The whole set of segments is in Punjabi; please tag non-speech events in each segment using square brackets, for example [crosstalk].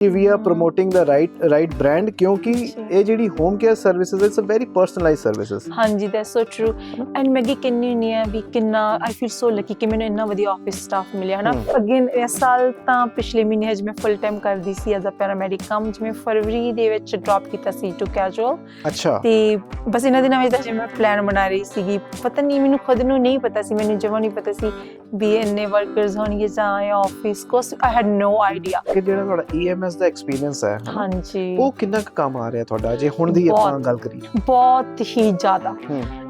ਕਿ we are promoting the right right brand ਕਿਉਂਕਿ। ਇਹ ਜਿਹੜੀ home care services it's a very personalised services ਹਾਂਜੀ ਦੈਟਸ ਸੋ ਟਰੂ ਐਂਡ ਮੈਂ ਕਿੰਨੀ ਨਹੀਂ ਆ ਵੀ ਕਿੰਨਾ ਆਈ ਫੀਲ ਸੋ ਲੱਕੀ ਕਿ ਮੈਨੂੰ ਇੰਨਾ ਵਧੀਆ ਆਫਿਸ ਸਟਾਫ ਮਿਲਿਆ ਹਨਾ। ਅਗੇਨ ਇਸ ਸਾਲ ਤਾਂ ਪਿਛਲੇ ਮਹੀਨੇ ਹਜੇ ਮੈਂ ਫੁੱਲ ਟਾਈਮ ਕਰਦੀ ਸੀ ਐਜ਼ ਅ ਪੈਰਾਮੈਡਿਕ ਕੰਮ ਜਿਵੇਂ ਫਰਵਰੀ ਦੇ ਵਿੱਚ ਡ੍ਰੌਪ ਕੀਤਾ ਸੀ ਟੂ ਕੈਜੂਅਲ ਅੱਛਾ ਤੇ ਬਸ ਇਹਨਾਂ ਦਿਨਾਂ ਵਿੱਚ ਤਾਂ ਮੈਂ ਪਲਾਨ ਬਣਾ ਰਹੀ ਸੀਗੀ ਪਤਾ ਨਹੀਂ ਮੈਨੂੰ ਖੁਦ ਨੂੰ ਨਹੀਂ ਪਤਾ ਸੀ ਮੈਨੂੰ ਜਮਾਂ ਨਹੀਂ ਪਤਾ ਸੀ ਵੀ ਇੰਨੇ ਵਰਕਰਸ ਹੋਣਗੇ ਜਾਂ office cause I had no idea ਕਿ ਜਿਹੜਾ ਤੁਹਾਡਾ EMS ਦਾ ਐਕਸਪੀਰੀਅੰਸ ਹੈ ਹਾਂਜੀ। ਉਹ ਕਿੰਨਾ ਕੁ ਕੰਮ ਆ ਰਿਹਾ ਤੁਹਾਡਾ? ਜੇ ਹੁਣ ਦੀ ਆਪਾਂ। ਗੱਲ ਕਰੀਏ। ਬਹੁਤ ਹੀ ਜ਼ਿਆਦਾ।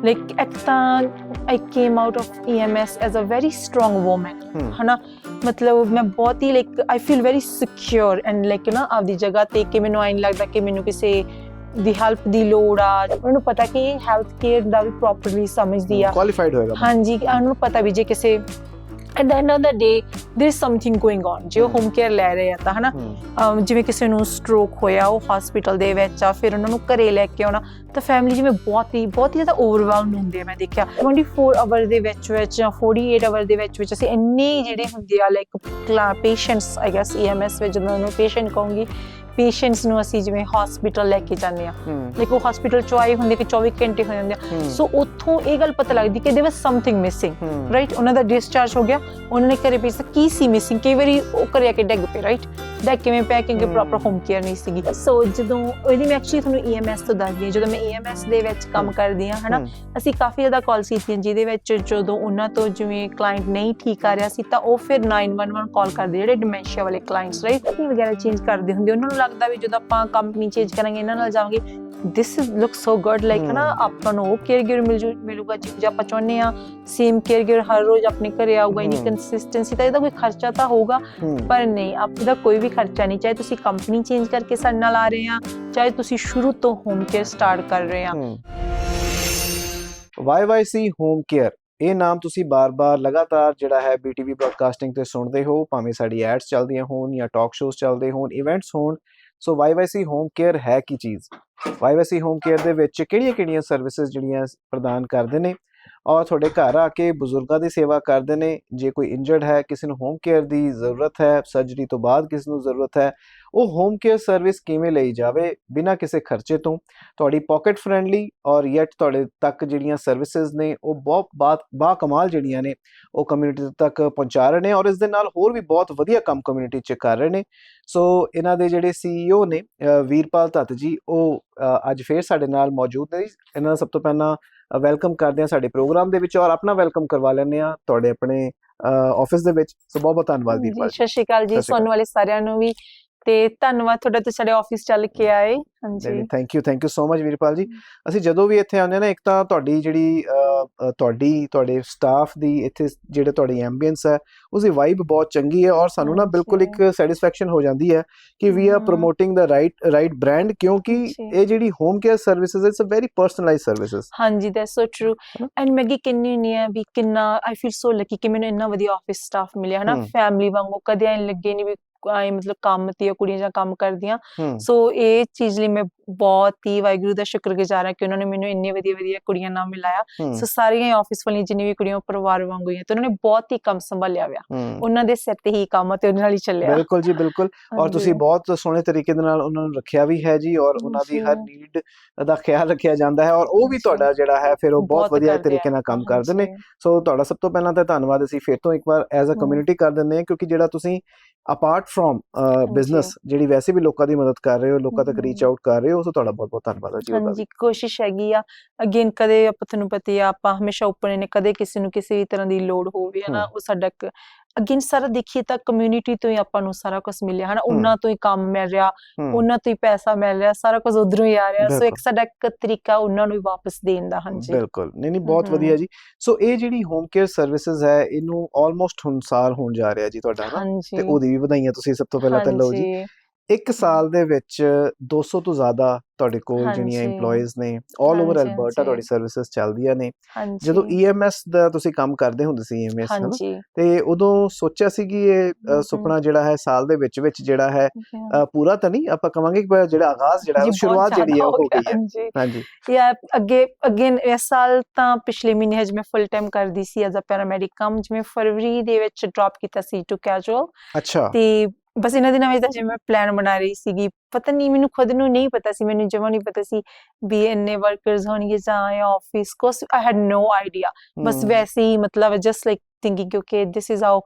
ਲਾਈਕ ਇੱਕ ਤਾਂ I came out of EMS as a very strong hmm. ਹਨਾ। ਮਤਲਬ ਮੈਂ ਬਹੁਤ ਹੀ like I feel very secure and like you ਨਾ ਆਪਦੀ ਜਗ੍ਹਾ ਤੇ ਕਿ ਮੈਨੂੰ ਆਇਨ ਲੱਗਦਾ ਕਿ ਮੈਨੂੰ ਕਿਸੇ ਦੀ ਹੈਲਪ ਦੀ ਲੋੜ ਆ। ਉਹਨਾਂ ਨੂੰ ਪਤਾ ਕਿ ਹੈਲਥ ਕੇਅਰ ਦਾ ਵੀ ਪ੍ਰੋਪਰਲੀ ਸਮਝਦੀ ਆ। ਕੁਆਲੀਫਾਈਡ ਹੋਏਗਾ। ਹਾਂਜੀ ਉਹਨਾਂ ਨੂੰ ਪਤਾ ਵੀ ਜੇ ਕਿਸੇ at the end of the day there is something going on ਜੇ ਉਹ ਹੋਮ ਕੇਅਰ ਲੈ ਰਹੇ ਆ ਤਾਂ ਹਨਾ? ਹਮ, ਅਮ ਜਿਵੇਂ ਕਿਸੇ ਨੂੰ ਸਟ੍ਰੋਕ ਹੋਇਆ ਉਹ ਹਸਪੀਟਲ ਦੇ ਵਿੱਚ ਆ ਫਿਰ ਉਹਨਾਂ ਨੂੰ ਘਰੇ ਲੈ ਕੇ ਆਉਣਾ। ਤਾਂ ਫੈਮਿਲੀ ਜਿਵੇਂ ਬਹੁਤ ਹੀ ਬਹੁਤ ਹੀ ਜ਼ਿਆਦਾ ਓਵਰਵੈਲਮਡ ਹੁੰਦੇ ਆ ਮੈਂ ਦੇਖਿਆ। 24 ਆਵਰ ਦੇ ਵਿੱਚ ਵਿੱਚ ਜਾਂ 48 ਆਵਰ ਦੇ ਵਿੱਚ ਵਿੱਚ ਅਸੀਂ ਇੰਨੇ ਜਿਹੜੇ ਹੁੰਦੇ ਆ like patients I guess EMS ਵਿੱਚ ਜਦੋਂ ਉਹਨੂੰ ਪੇਸ਼ੈਂਟ ਕਹੂੰਗੀ ਪੇਸ਼ੈਂਟਸ ਨੂੰ ਅਸੀਂ ਜਿਵੇਂ ਹਸਪੀਟਲ ਲੈ ਕੇ ਜਾਂਦੇ ਆ ਲਾਈਕ ਉਹ ਹਸਪੀਟਲ ਚੋਂ ਆਏ ਹੁੰਦੇ ਕਿ 24 ਘੰਟੇ ਹੋ ਜਾਂਦੇ ਆ। ਸੋ ਉੱਥੋਂ ਇਹ ਗੱਲ ਪਤਾ ਲੱਗਦੀ ਕਿ ਦੇ ਵਾਸ ਸਮਥਿੰਗ ਮਿਸਿੰਗ ਰਾਈਟ ਉਹਨਾਂ ਦਾ ਡਿਸਚਾਰਜ ਹੋ ਗਿਆ। ਉਹਨਾਂ ਨੇ ਘਰੇ ਭੇਜਿਆ ਕੀ ਸੀ ਮਿਸਿੰਗ ਕਈ ਵਾਰੀ ਉਹ ਘਰੇ ਆ ਕੇ ਡਿੱਗ ਪਏ ਰਾਈਟ ਡਿੱਗ ਕਿਵੇਂ Hmm. ਪ੍ਰੋਪਰ ਹੋਮ ਕੇਅਰ ਨਹੀਂ ਸੀਗੀ ਸੋ ਜਦੋਂ ਇਹਦੀ ਮੈਂ ਐਕਚੁਅਲੀ ਤੁਹਾਨੂੰ EMS ਤੋਂ ਦੱਸਦੀ ਹਾਂ ਜਦੋਂ ਮੈਂ EMS ਦੇ ਵਿੱਚ ਕੰਮ. ਕਰਦੀ ਹਾਂ ਹਨਾ ਅਸੀਂ ਕਾਫੀ ਜ਼ਿਆਦਾ ਕਾਲਸ ਕੀਤੀਆਂ ਜਿਹਦੇ ਵਿੱਚ ਜਦੋਂ ਉਹਨਾਂ ਤੋਂ ਜਿਵੇਂ ਕਲਾਇੰਟ ਨਹੀਂ ਠੀਕ ਆ ਰਿਹਾ ਸੀ ਤਾਂ ਉਹ ਫਿਰ 911 ਕਾਲ ਕਰਦੇ ਜਿਹੜੇ ਡਿਮੈਂਸ਼ੀਆ ਵਾਲੇ ਕਲਾਇੰਟਸ ਰਾਈਟ ਕੀ ਵਗੈਰਾ ਚੇਂਜ ਕਰਦੇ ਹੁੰਦੇ ਉਹਨਾਂ ਨੂੰ ਲੱਗਦਾ ਵੀ ਜਦੋਂ ਆਪਾਂ ਕੰਪਨੀ ਚੇਂਜ ਕਰਾਂਗੇ ਇਹਨਾਂ ਨਾਲ ਜਾਵਾਂਗੇ this is look so good like. ਹਨਾ ਆਪਾਂ ਨੂੰ ਉਹ ਕੇਅਰ ਗਿਵਰ ਮਿਲ ਜੂ ਮਿਲੂਗਾ ਜਿਵੇਂ ਆਪਾਂ ਚਾਹੁੰਦੇ ਆ ਸੇਮ ਕੇਅਰ ਗਿਵਰ ਹਰ ਰੋਜ਼ ਆਪਣੇ ਘਰੇ ਆਊਗਾ ਇਨੀ. ਕੰਸਿਸਟੈਂਸੀ ਤਾਂ ਇਹਦਾ ਕੋਈ ਖਰਚਾ ਤਾਂ ਹੋਊਗਾ ਪਰ ਨਹੀਂ ਆਪਦਾ ਕੋਈ ਵੀ ਖਰਚਾ ਨਹੀਂ ਚਾਹੇ ਤੁਸੀਂ ਕੰਪਨੀ ਚੇਂਜ ਕਰਕੇ ਸਾਡੇ ਨਾਲ ਆ ਰਹੇ ਆ ਚਾਹੇ ਤੁਸੀਂ ਸ਼ੁਰੂ ਤੋਂ ਹੋਮ ਕੇਅਰ ਸਟਾਰਟ ਕਰ ਰਹੇ ਆ। YYC ਹੋਮ ਕੇਅਰ ਇਹ ਨਾਮ ਤੁਸੀਂ ਬਾਰ-ਬਾਰ ਲਗਾਤਾਰ ਜਿਹੜਾ ਹੈ BTV ਬ੍ਰਾਡਕਾਸਟਿੰਗ ਤੇ ਸੁਣਦੇ ਹੋ ਭਾਵੇਂ ਸਾਡੀ ਐਡਸ ਚੱਲਦੀਆਂ ਹੋਣ ਜਾਂ ਟਾਕ ਸ਼ੋਜ਼ ਚੱਲਦੇ ਹੋਣ ਇਵੈਂਟਸ ਹੋਣ ਸੋ YYC ਹੋਮ ਕੇਅਰ ਹੈ ਕੀ ਚੀਜ਼? YYC ਹੋਮ ਕੇਅਰ ਦੇ ਵਿੱਚ ਕਿਹੜੀਆਂ-ਕਿਹੜੀਆਂ ਸਰਵਿਸਿਜ਼ ਜਿਹੜੀਆਂ ਪ੍ਰਦਾਨ ਕਰਦੇ ਨੇ? ਔਰ ਤੁਹਾਡੇ ਘਰ ਆ ਕੇ ਬਜ਼ੁਰਗਾਂ ਦੀ ਸੇਵਾ ਕਰਦੇ ਨੇ? ਜੇ ਕੋਈ ਇੰਜਰਡ ਹੈ, ਕਿਸੇ ਨੂੰ ਹੋਮ ਕੇਅਰ ਦੀ ਜ਼ਰੂਰਤ ਹੈ ਸਰਜਰੀ ਤੋਂ ਬਾਅਦ ਕਿਸੇ ਨੂੰ ਜ਼ਰੂਰਤ ਹੈ ਉਹ ਹੋਮ ਕੇਅਰ ਸਰਵਿਸ ਕਿਵੇਂ ਲਈ ਜਾਵੇ ਬਿਨਾਂ ਕਿਸੇ ਖਰਚੇ ਤੋਂ? ਤੁਹਾਡੀ ਪਾਕਟ ਫ੍ਰੈਂਡਲੀ ਔਰ ਯੈਟ ਤੁਹਾਡੇ ਤੱਕ ਜਿਹੜੀਆਂ ਸਰਵਿਸਿਜ਼ ਨੇ ਉਹ ਬਹੁਤ ਬਾਤ ਬਾ ਕਮਾਲ ਜਿਹੜੀਆਂ ਨੇ ਉਹ ਕਮਿਊਨਿਟੀ ਤੱਕ ਪਹੁੰਚਾ ਰਹੇ ਨੇ ਔਰ ਇਸ ਦੇ ਨਾਲ ਹੋਰ ਵੀ ਬਹੁਤ ਵਧੀਆ ਕੰਮ ਕਮਿਊਨਿਟੀ 'ਚ ਕਰ ਰਹੇ ਨੇ। ਸੋ ਇਹਨਾਂ ਦੇ ਜਿਹੜੇ ਸੀਈਓ ਨੇ ਵੀਰਪਾਲ ਧੱਤ ਜੀ ਉਹ ਅੱਜ ਫੇਰ ਸਾਡੇ ਨਾਲ ਮੌਜੂਦ ਨੇ ਇਹਨਾਂ ਦਾ ਸਭ ਤੋਂ ਪਹਿਲਾਂ ਵੈਲਕਮ ਕਰਦੇ ਹਾਂ ਸਾਡੇ ਪ੍ਰੋਗਰਾਮ ਦੇ ਵਿੱਚ ਔਰ ਆਪਣਾ ਵੈਲਕਮ ਕਰਵਾ ਲੈਂਦੇ ਆ ਤੁਹਾਡੇ ਆਪਣੇ ਆਫਿਸ ਦੇ ਵਿੱਚ। ਸੋ ਬਹੁਤ ਬਹੁਤ ਧੰਨਵਾਦ ਜੀ ਵੀਰਪਾਲ ਸਤਿ ਸ਼੍ਰੀ ਅਕਾਲ ਜੀ। ਸਤਿ ਸ਼੍ਰੀ ਸੁਣਨ ਵਾਲੇ ਸਾਰਿਆਂ ਨੂੰ ਵੀ ਤੇ ਧੰਨਵਾਦ ਤੁਹਾਡਾ ਤੁਸੀਂ ਸਾਡੇ ਆਫਿਸ ਚੱਲ ਕੇ ਆਏ ਹਾਂਜੀ thank you thank you so much Veerpal ji ਅਸੀਂ ਜਦੋਂ ਵੀ ਇੱਥੇ ਆਉਂਦੇ ਹਾਂ ਨਾ ਇੱਕ ਤਾਂ ਤੁਹਾਡੀ ਜਿਹੜੀ ਤੁਹਾਡੀ ਤੁਹਾਡੇ ਸਟਾਫ ਦੀ ਇੱਥੇ ਜਿਹੜੇ ਤੁਹਾਡੀ ਐਂਬੀਐਂਸ ਹੈ ਉਸ ਦੀ ਵਾਈਬ ਬਹੁਤ ਚੰਗੀ ਹੈ ਔਰ ਸਾਨੂੰ ਨਾ ਬਿਲਕੁਲ ਇੱਕ ਸੈਟੀਸਫੈਕਸ਼ਨ ਹੋ ਜਾਂਦੀ ਹੈ ਕਿ we are. Promoting the right right brand ਕਿਉਂਕਿ। ਇਹ ਜਿਹੜੀ home care services it's a very personalised services ਹਾਂਜੀ ਦੈਟਸ ਸੋ ਟਰੂ? ਐਂਡ ਮੈਂ ਅੱਗੇ ਕਿੰਨੀ ਨਹੀਂ ਆ ਵੀ ਕਿੰਨਾ ਆਈ ਫੀਲ ਸੋ ਲੱਕੀ ਕਿ ਮੈਨੂੰ ਇੰਨਾ ਵਧੀਆ ਆਫਿਸ ਸਟਾਫ ਮਿਲਿਆ ਹਨਾ। ਫੈਮਿਲੀ ਵਾਂਗੂ ਕਦੇ ਐਂ ਲੱਗੇ ਨਹੀਂ ਵੀ ਆਏ ਮਤਲਬ ਕੰਮ ਤੇ ਕੁੜੀਆਂ ਜਾਂ ਕੰਮ ਕਰਦੀਆਂ। ਸੋ ਇਹ ਚੀਜ਼ ਲਈ ਮੈਂ ਬਹੁਤ ਹੀ ਵਾਹਿਗੁਰੂ ਦਾ ਸ਼ੁਕਰਗੁਜ਼ਾਰ ਹਾਂ ਕਿ ਉਹਨਾਂ ਨੇ ਮੈਨੂੰ ਇੰਨੀ ਵਧੀਆ ਵਧੀਆ ਕੁੜੀਆਂ ਨਾਲ ਮਿਲਾਇਆ ਸੋ ਸਾਰੀਆਂ ਆਫਿਸ ਵਾਲੀਆਂ ਜਿੰਨੀ ਵੀ ਕੁੜੀਆਂ ਪਰਿਵਾਰ ਵਾਂਗੂ ਹੀ ਤੇ ਉਹਨਾਂ ਨੇ ਬਹੁਤ ਹੀ ਕੰਮ ਸੰਭਾਲਿਆ ਹਮ। ਉਹਨਾਂ ਦੇ ਸਿਰ ਤੇ ਹੀ ਕੰਮ ਤੇ ਉਹਦੇ ਨਾਲ ਹੀ ਚੱਲਿਆ ਬਿਲਕੁਲ ਜੀ ਬਿਲਕੁਲ ਔਰ। ਤੁਸੀਂ ਬਹੁਤ ਸੋਹਣੇ ਤਰੀਕੇ ਦੇ ਨਾਲ ਉਹਨਾਂ ਨੂੰ ਰੱਖਿਆ ਵੀ ਹੈ ਜੀ ਔਰ ਉਹਨਾਂ ਦੀ ਹਰ। ਨੀਡ ਦਾ ਖਿਆਲ ਰੱਖਿਆ ਜਾਂਦਾ ਹੈ ਔਰ ਉਹ ਵੀ। ਤੁਹਾਡਾ ਜਿਹੜਾ ਹੈ ਫਿਰ ਉਹ ਬਹੁਤ ਵਧੀਆ ਤਰੀਕੇ। ਨਾਲ ਕੰਮ ਕਰਦੇ ਨੇ। ਸੋ ਤੁਹਾਡਾ ਸਭ ਤੋਂ ਪਹਿਲਾਂ ਤਾਂ ਧੰਨਵਾਦ ਅਸੀਂ ਫਿਰ ਤੋਂ ਇੱਕ ਵਾਰ ਐਜ਼ ਅ। ਕਮਿਊਨਿਟੀ ਕਰ ਦਿੰਦੇ ਹਾਂ ਕਿਉਂਕਿ ਜਿਹੜਾ ਤੁਸੀਂ ਅਪਾਰਟ ਫਰੋਮ ਬਿਜ਼ਨਸ ਜਿਹੜੀ ਵੈਸੇ ਵੀ ਲੋਕਾਂ ਦੀ ਮਦਦ ਕਰ ਰਹੇ ਹੋ ਲੋਕਾਂ ਤੱਕ। ਰੀਚ ਆਊਟ ਕਰ ਰਹੇ ਹੋ ਸੋ ਤੁਹਾਡਾ ਬਹੁਤ ਬਹੁਤ ਧੰਨਵਾਦ ਹੈ ਜੀ ਉਹਦਾ ਹਾਂਜੀ ਕੋਸ਼ਿਸ਼ ਹੈਗੀ ਆ। ਅਗੇਨ ਕਦੇ ਆਪਾਂ ਤੁਹਾਨੂੰ ਪਤਾ ਹੀ ਆ ਆਪਾਂ ਹਮੇਸ਼ਾ ਓਪਨ ਨੇ ਕਦੇ ਕਿਸੇ ਨੂੰ ਕਿਸੇ ਵੀ ਤਰ੍ਹਾਂ ਦੀ ਲੋੜ ਹੋਵੇ ਹਨਾ ਉਹ ਸਾਡਾ ਅਗੇਨ ਸਾਰਾ ਦੇਖੀਏ ਤਾਂ ਕਮਿਊਨਿਟੀ ਤੋਂ ਹੀ ਆਪਾਂ ਨੂੰ ਸਾਰਾ ਕੁਝ ਮਿਲਿਆ ਹਨਾ ਉਹਨਾਂ ਤੋਂ ਹੀ ਕੰਮ ਮਿਲ ਰਿਹਾ ਹਮ, ਉਹਨਾਂ ਤੋਂ ਹੀ ਪੈਸਾ ਮਿਲ ਰਿਹਾ ਸਾਰਾ ਕੁਝ ਉਧਰੋਂ ਹੀ ਆ ਰਿਹਾ ਸੋ ਬਿਲਕੁਲ। ਇੱਕ ਸਾਡਾ ਇੱਕ ਤਰੀਕਾ ਉਹਨਾਂ ਨੂੰ ਵੀ ਵਾਪਸ ਦੇਣ ਦਾ ਹਾਂਜੀ। ਬਿਲਕੁਲ। ਨਹੀਂ ਨਹੀਂ ਬਹੁਤ ਹਮ। ਵਧੀਆ ਜੀ। ਸੋ ਇਹ ਜਿਹੜੀ ਹੋਮ ਕੇਅਰ ਸਰਵਿਸਿਜ਼ ਹੈ ਇਹਨੂੰ ਆਲਮੋਸਟ ਹੁਣ ਸਾਲ ਹੋਣ ਜਾ ਰਿਹਾ ਜੀ ਤੁਹਾਡਾ ਨਾ ਹਾਂਜੀ। ਤੇ ਉਹਦੀ ਵੀ ਵਧਾਈਆਂ ਤੁਸੀਂ ਸਭ ਤੋਂ ਪਹਿਲਾਂ ਤਾਂ ਲਓ ਜੀ। ਹਾਂਜੀ, ਇੱਕ ਸਾਲ ਦੇ ਵਿੱਚ 200 ਤੋਂ ਜ਼ਿਆਦਾ ਤੁਹਾਡੇ ਕੋਲ ਜਿਹੜੀਆਂ। EMPLOYEES ਨੇ 올 ਓਵਰ ਅਲਬਰਟਾ ਤੁਹਾਡੀ। ਸਰਵਿਸਿਜ਼ ਚੱਲਦੀਆਂ ਨੇ। ਜਦੋਂ EMS ਦਾ ਤੁਸੀਂ ਕੰਮ ਕਰਦੇ ਹੁੰਦੇ ਸੀ EMS ਹਨਾ? ਤੇ ਉਦੋਂ ਸੋਚਿਆ ਸੀ ਕਿ ਇਹ। ਸੁਪਨਾ ਜਿਹੜਾ ਹੈ ਸਾਲ ਦੇ ਵਿੱਚ ਵਿੱਚ ਜਿਹੜਾ ਹੈ ਪੂਰਾ ਤਾਂ ਨਹੀਂ ਆਪਾਂ ਕਵਾਂਗੇ ਕਿ ਜਿਹੜਾ ਆਗਾਜ਼ ਜਿਹੜਾ ਹੈ, ਸ਼ੁਰੂਆਤ ਜਿਹੜੀ ਹੈ ਉਹ ਹੋ ਗਈ ਹੈ। ਹਾਂਜੀ। ਹਾਂਜੀ। ਯਾ ਅੱਗੇ ਅਗੇਨ ਇਸ ਸਾਲ ਤਾਂ ਪਿਛਲੇ ਮਹੀਨੇ ਹਜੇ ਮੈਂ ਫੁੱਲ ਟਾਈਮ ਕਰਦੀ ਸੀ ਐਜ਼ ਅ ਪੈਰਾਮੈਡਿਕ ਕੰਮ ਜਿਵੇਂ ਫਰਵਰੀ ਦੇ ਵਿੱਚ ਡ੍ਰੌਪ ਕੀਤਾ ਸੀ ਟੂ ਕੈਜੂਅਲ ਅੱਛਾ। ਤੇ ਬਸ ਇਹਨਾਂ ਦਿਨਾਂ ਵਿੱਚ ਤਾਂ ਜਿਵੇਂ ਮੈਂ ਪਲਾਨ ਬਣਾ ਰਹੀ ਸੀਗੀ ਪਤਾ ਨਹੀਂ ਮੈਨੂੰ ਖੁਦ ਨੂੰ ਨਹੀਂ ਪਤਾ ਸੀ ਮੈਨੂੰ ਜਮਾਂ ਨਹੀਂ ਪਤਾ ਸੀ ਵੀ ਇੰਨੇ ਵਰਕਰਸ ਹੋਣਗੇ ਜਾਂ office cause I had no idea ਬਸ ਵੈਸੇ ਹੀ ਮਤਲਬ ਜਸਟ ਲਾਈਕ ਥਿੰਕਿੰਗ ਕਿਉਂਕਿ this is how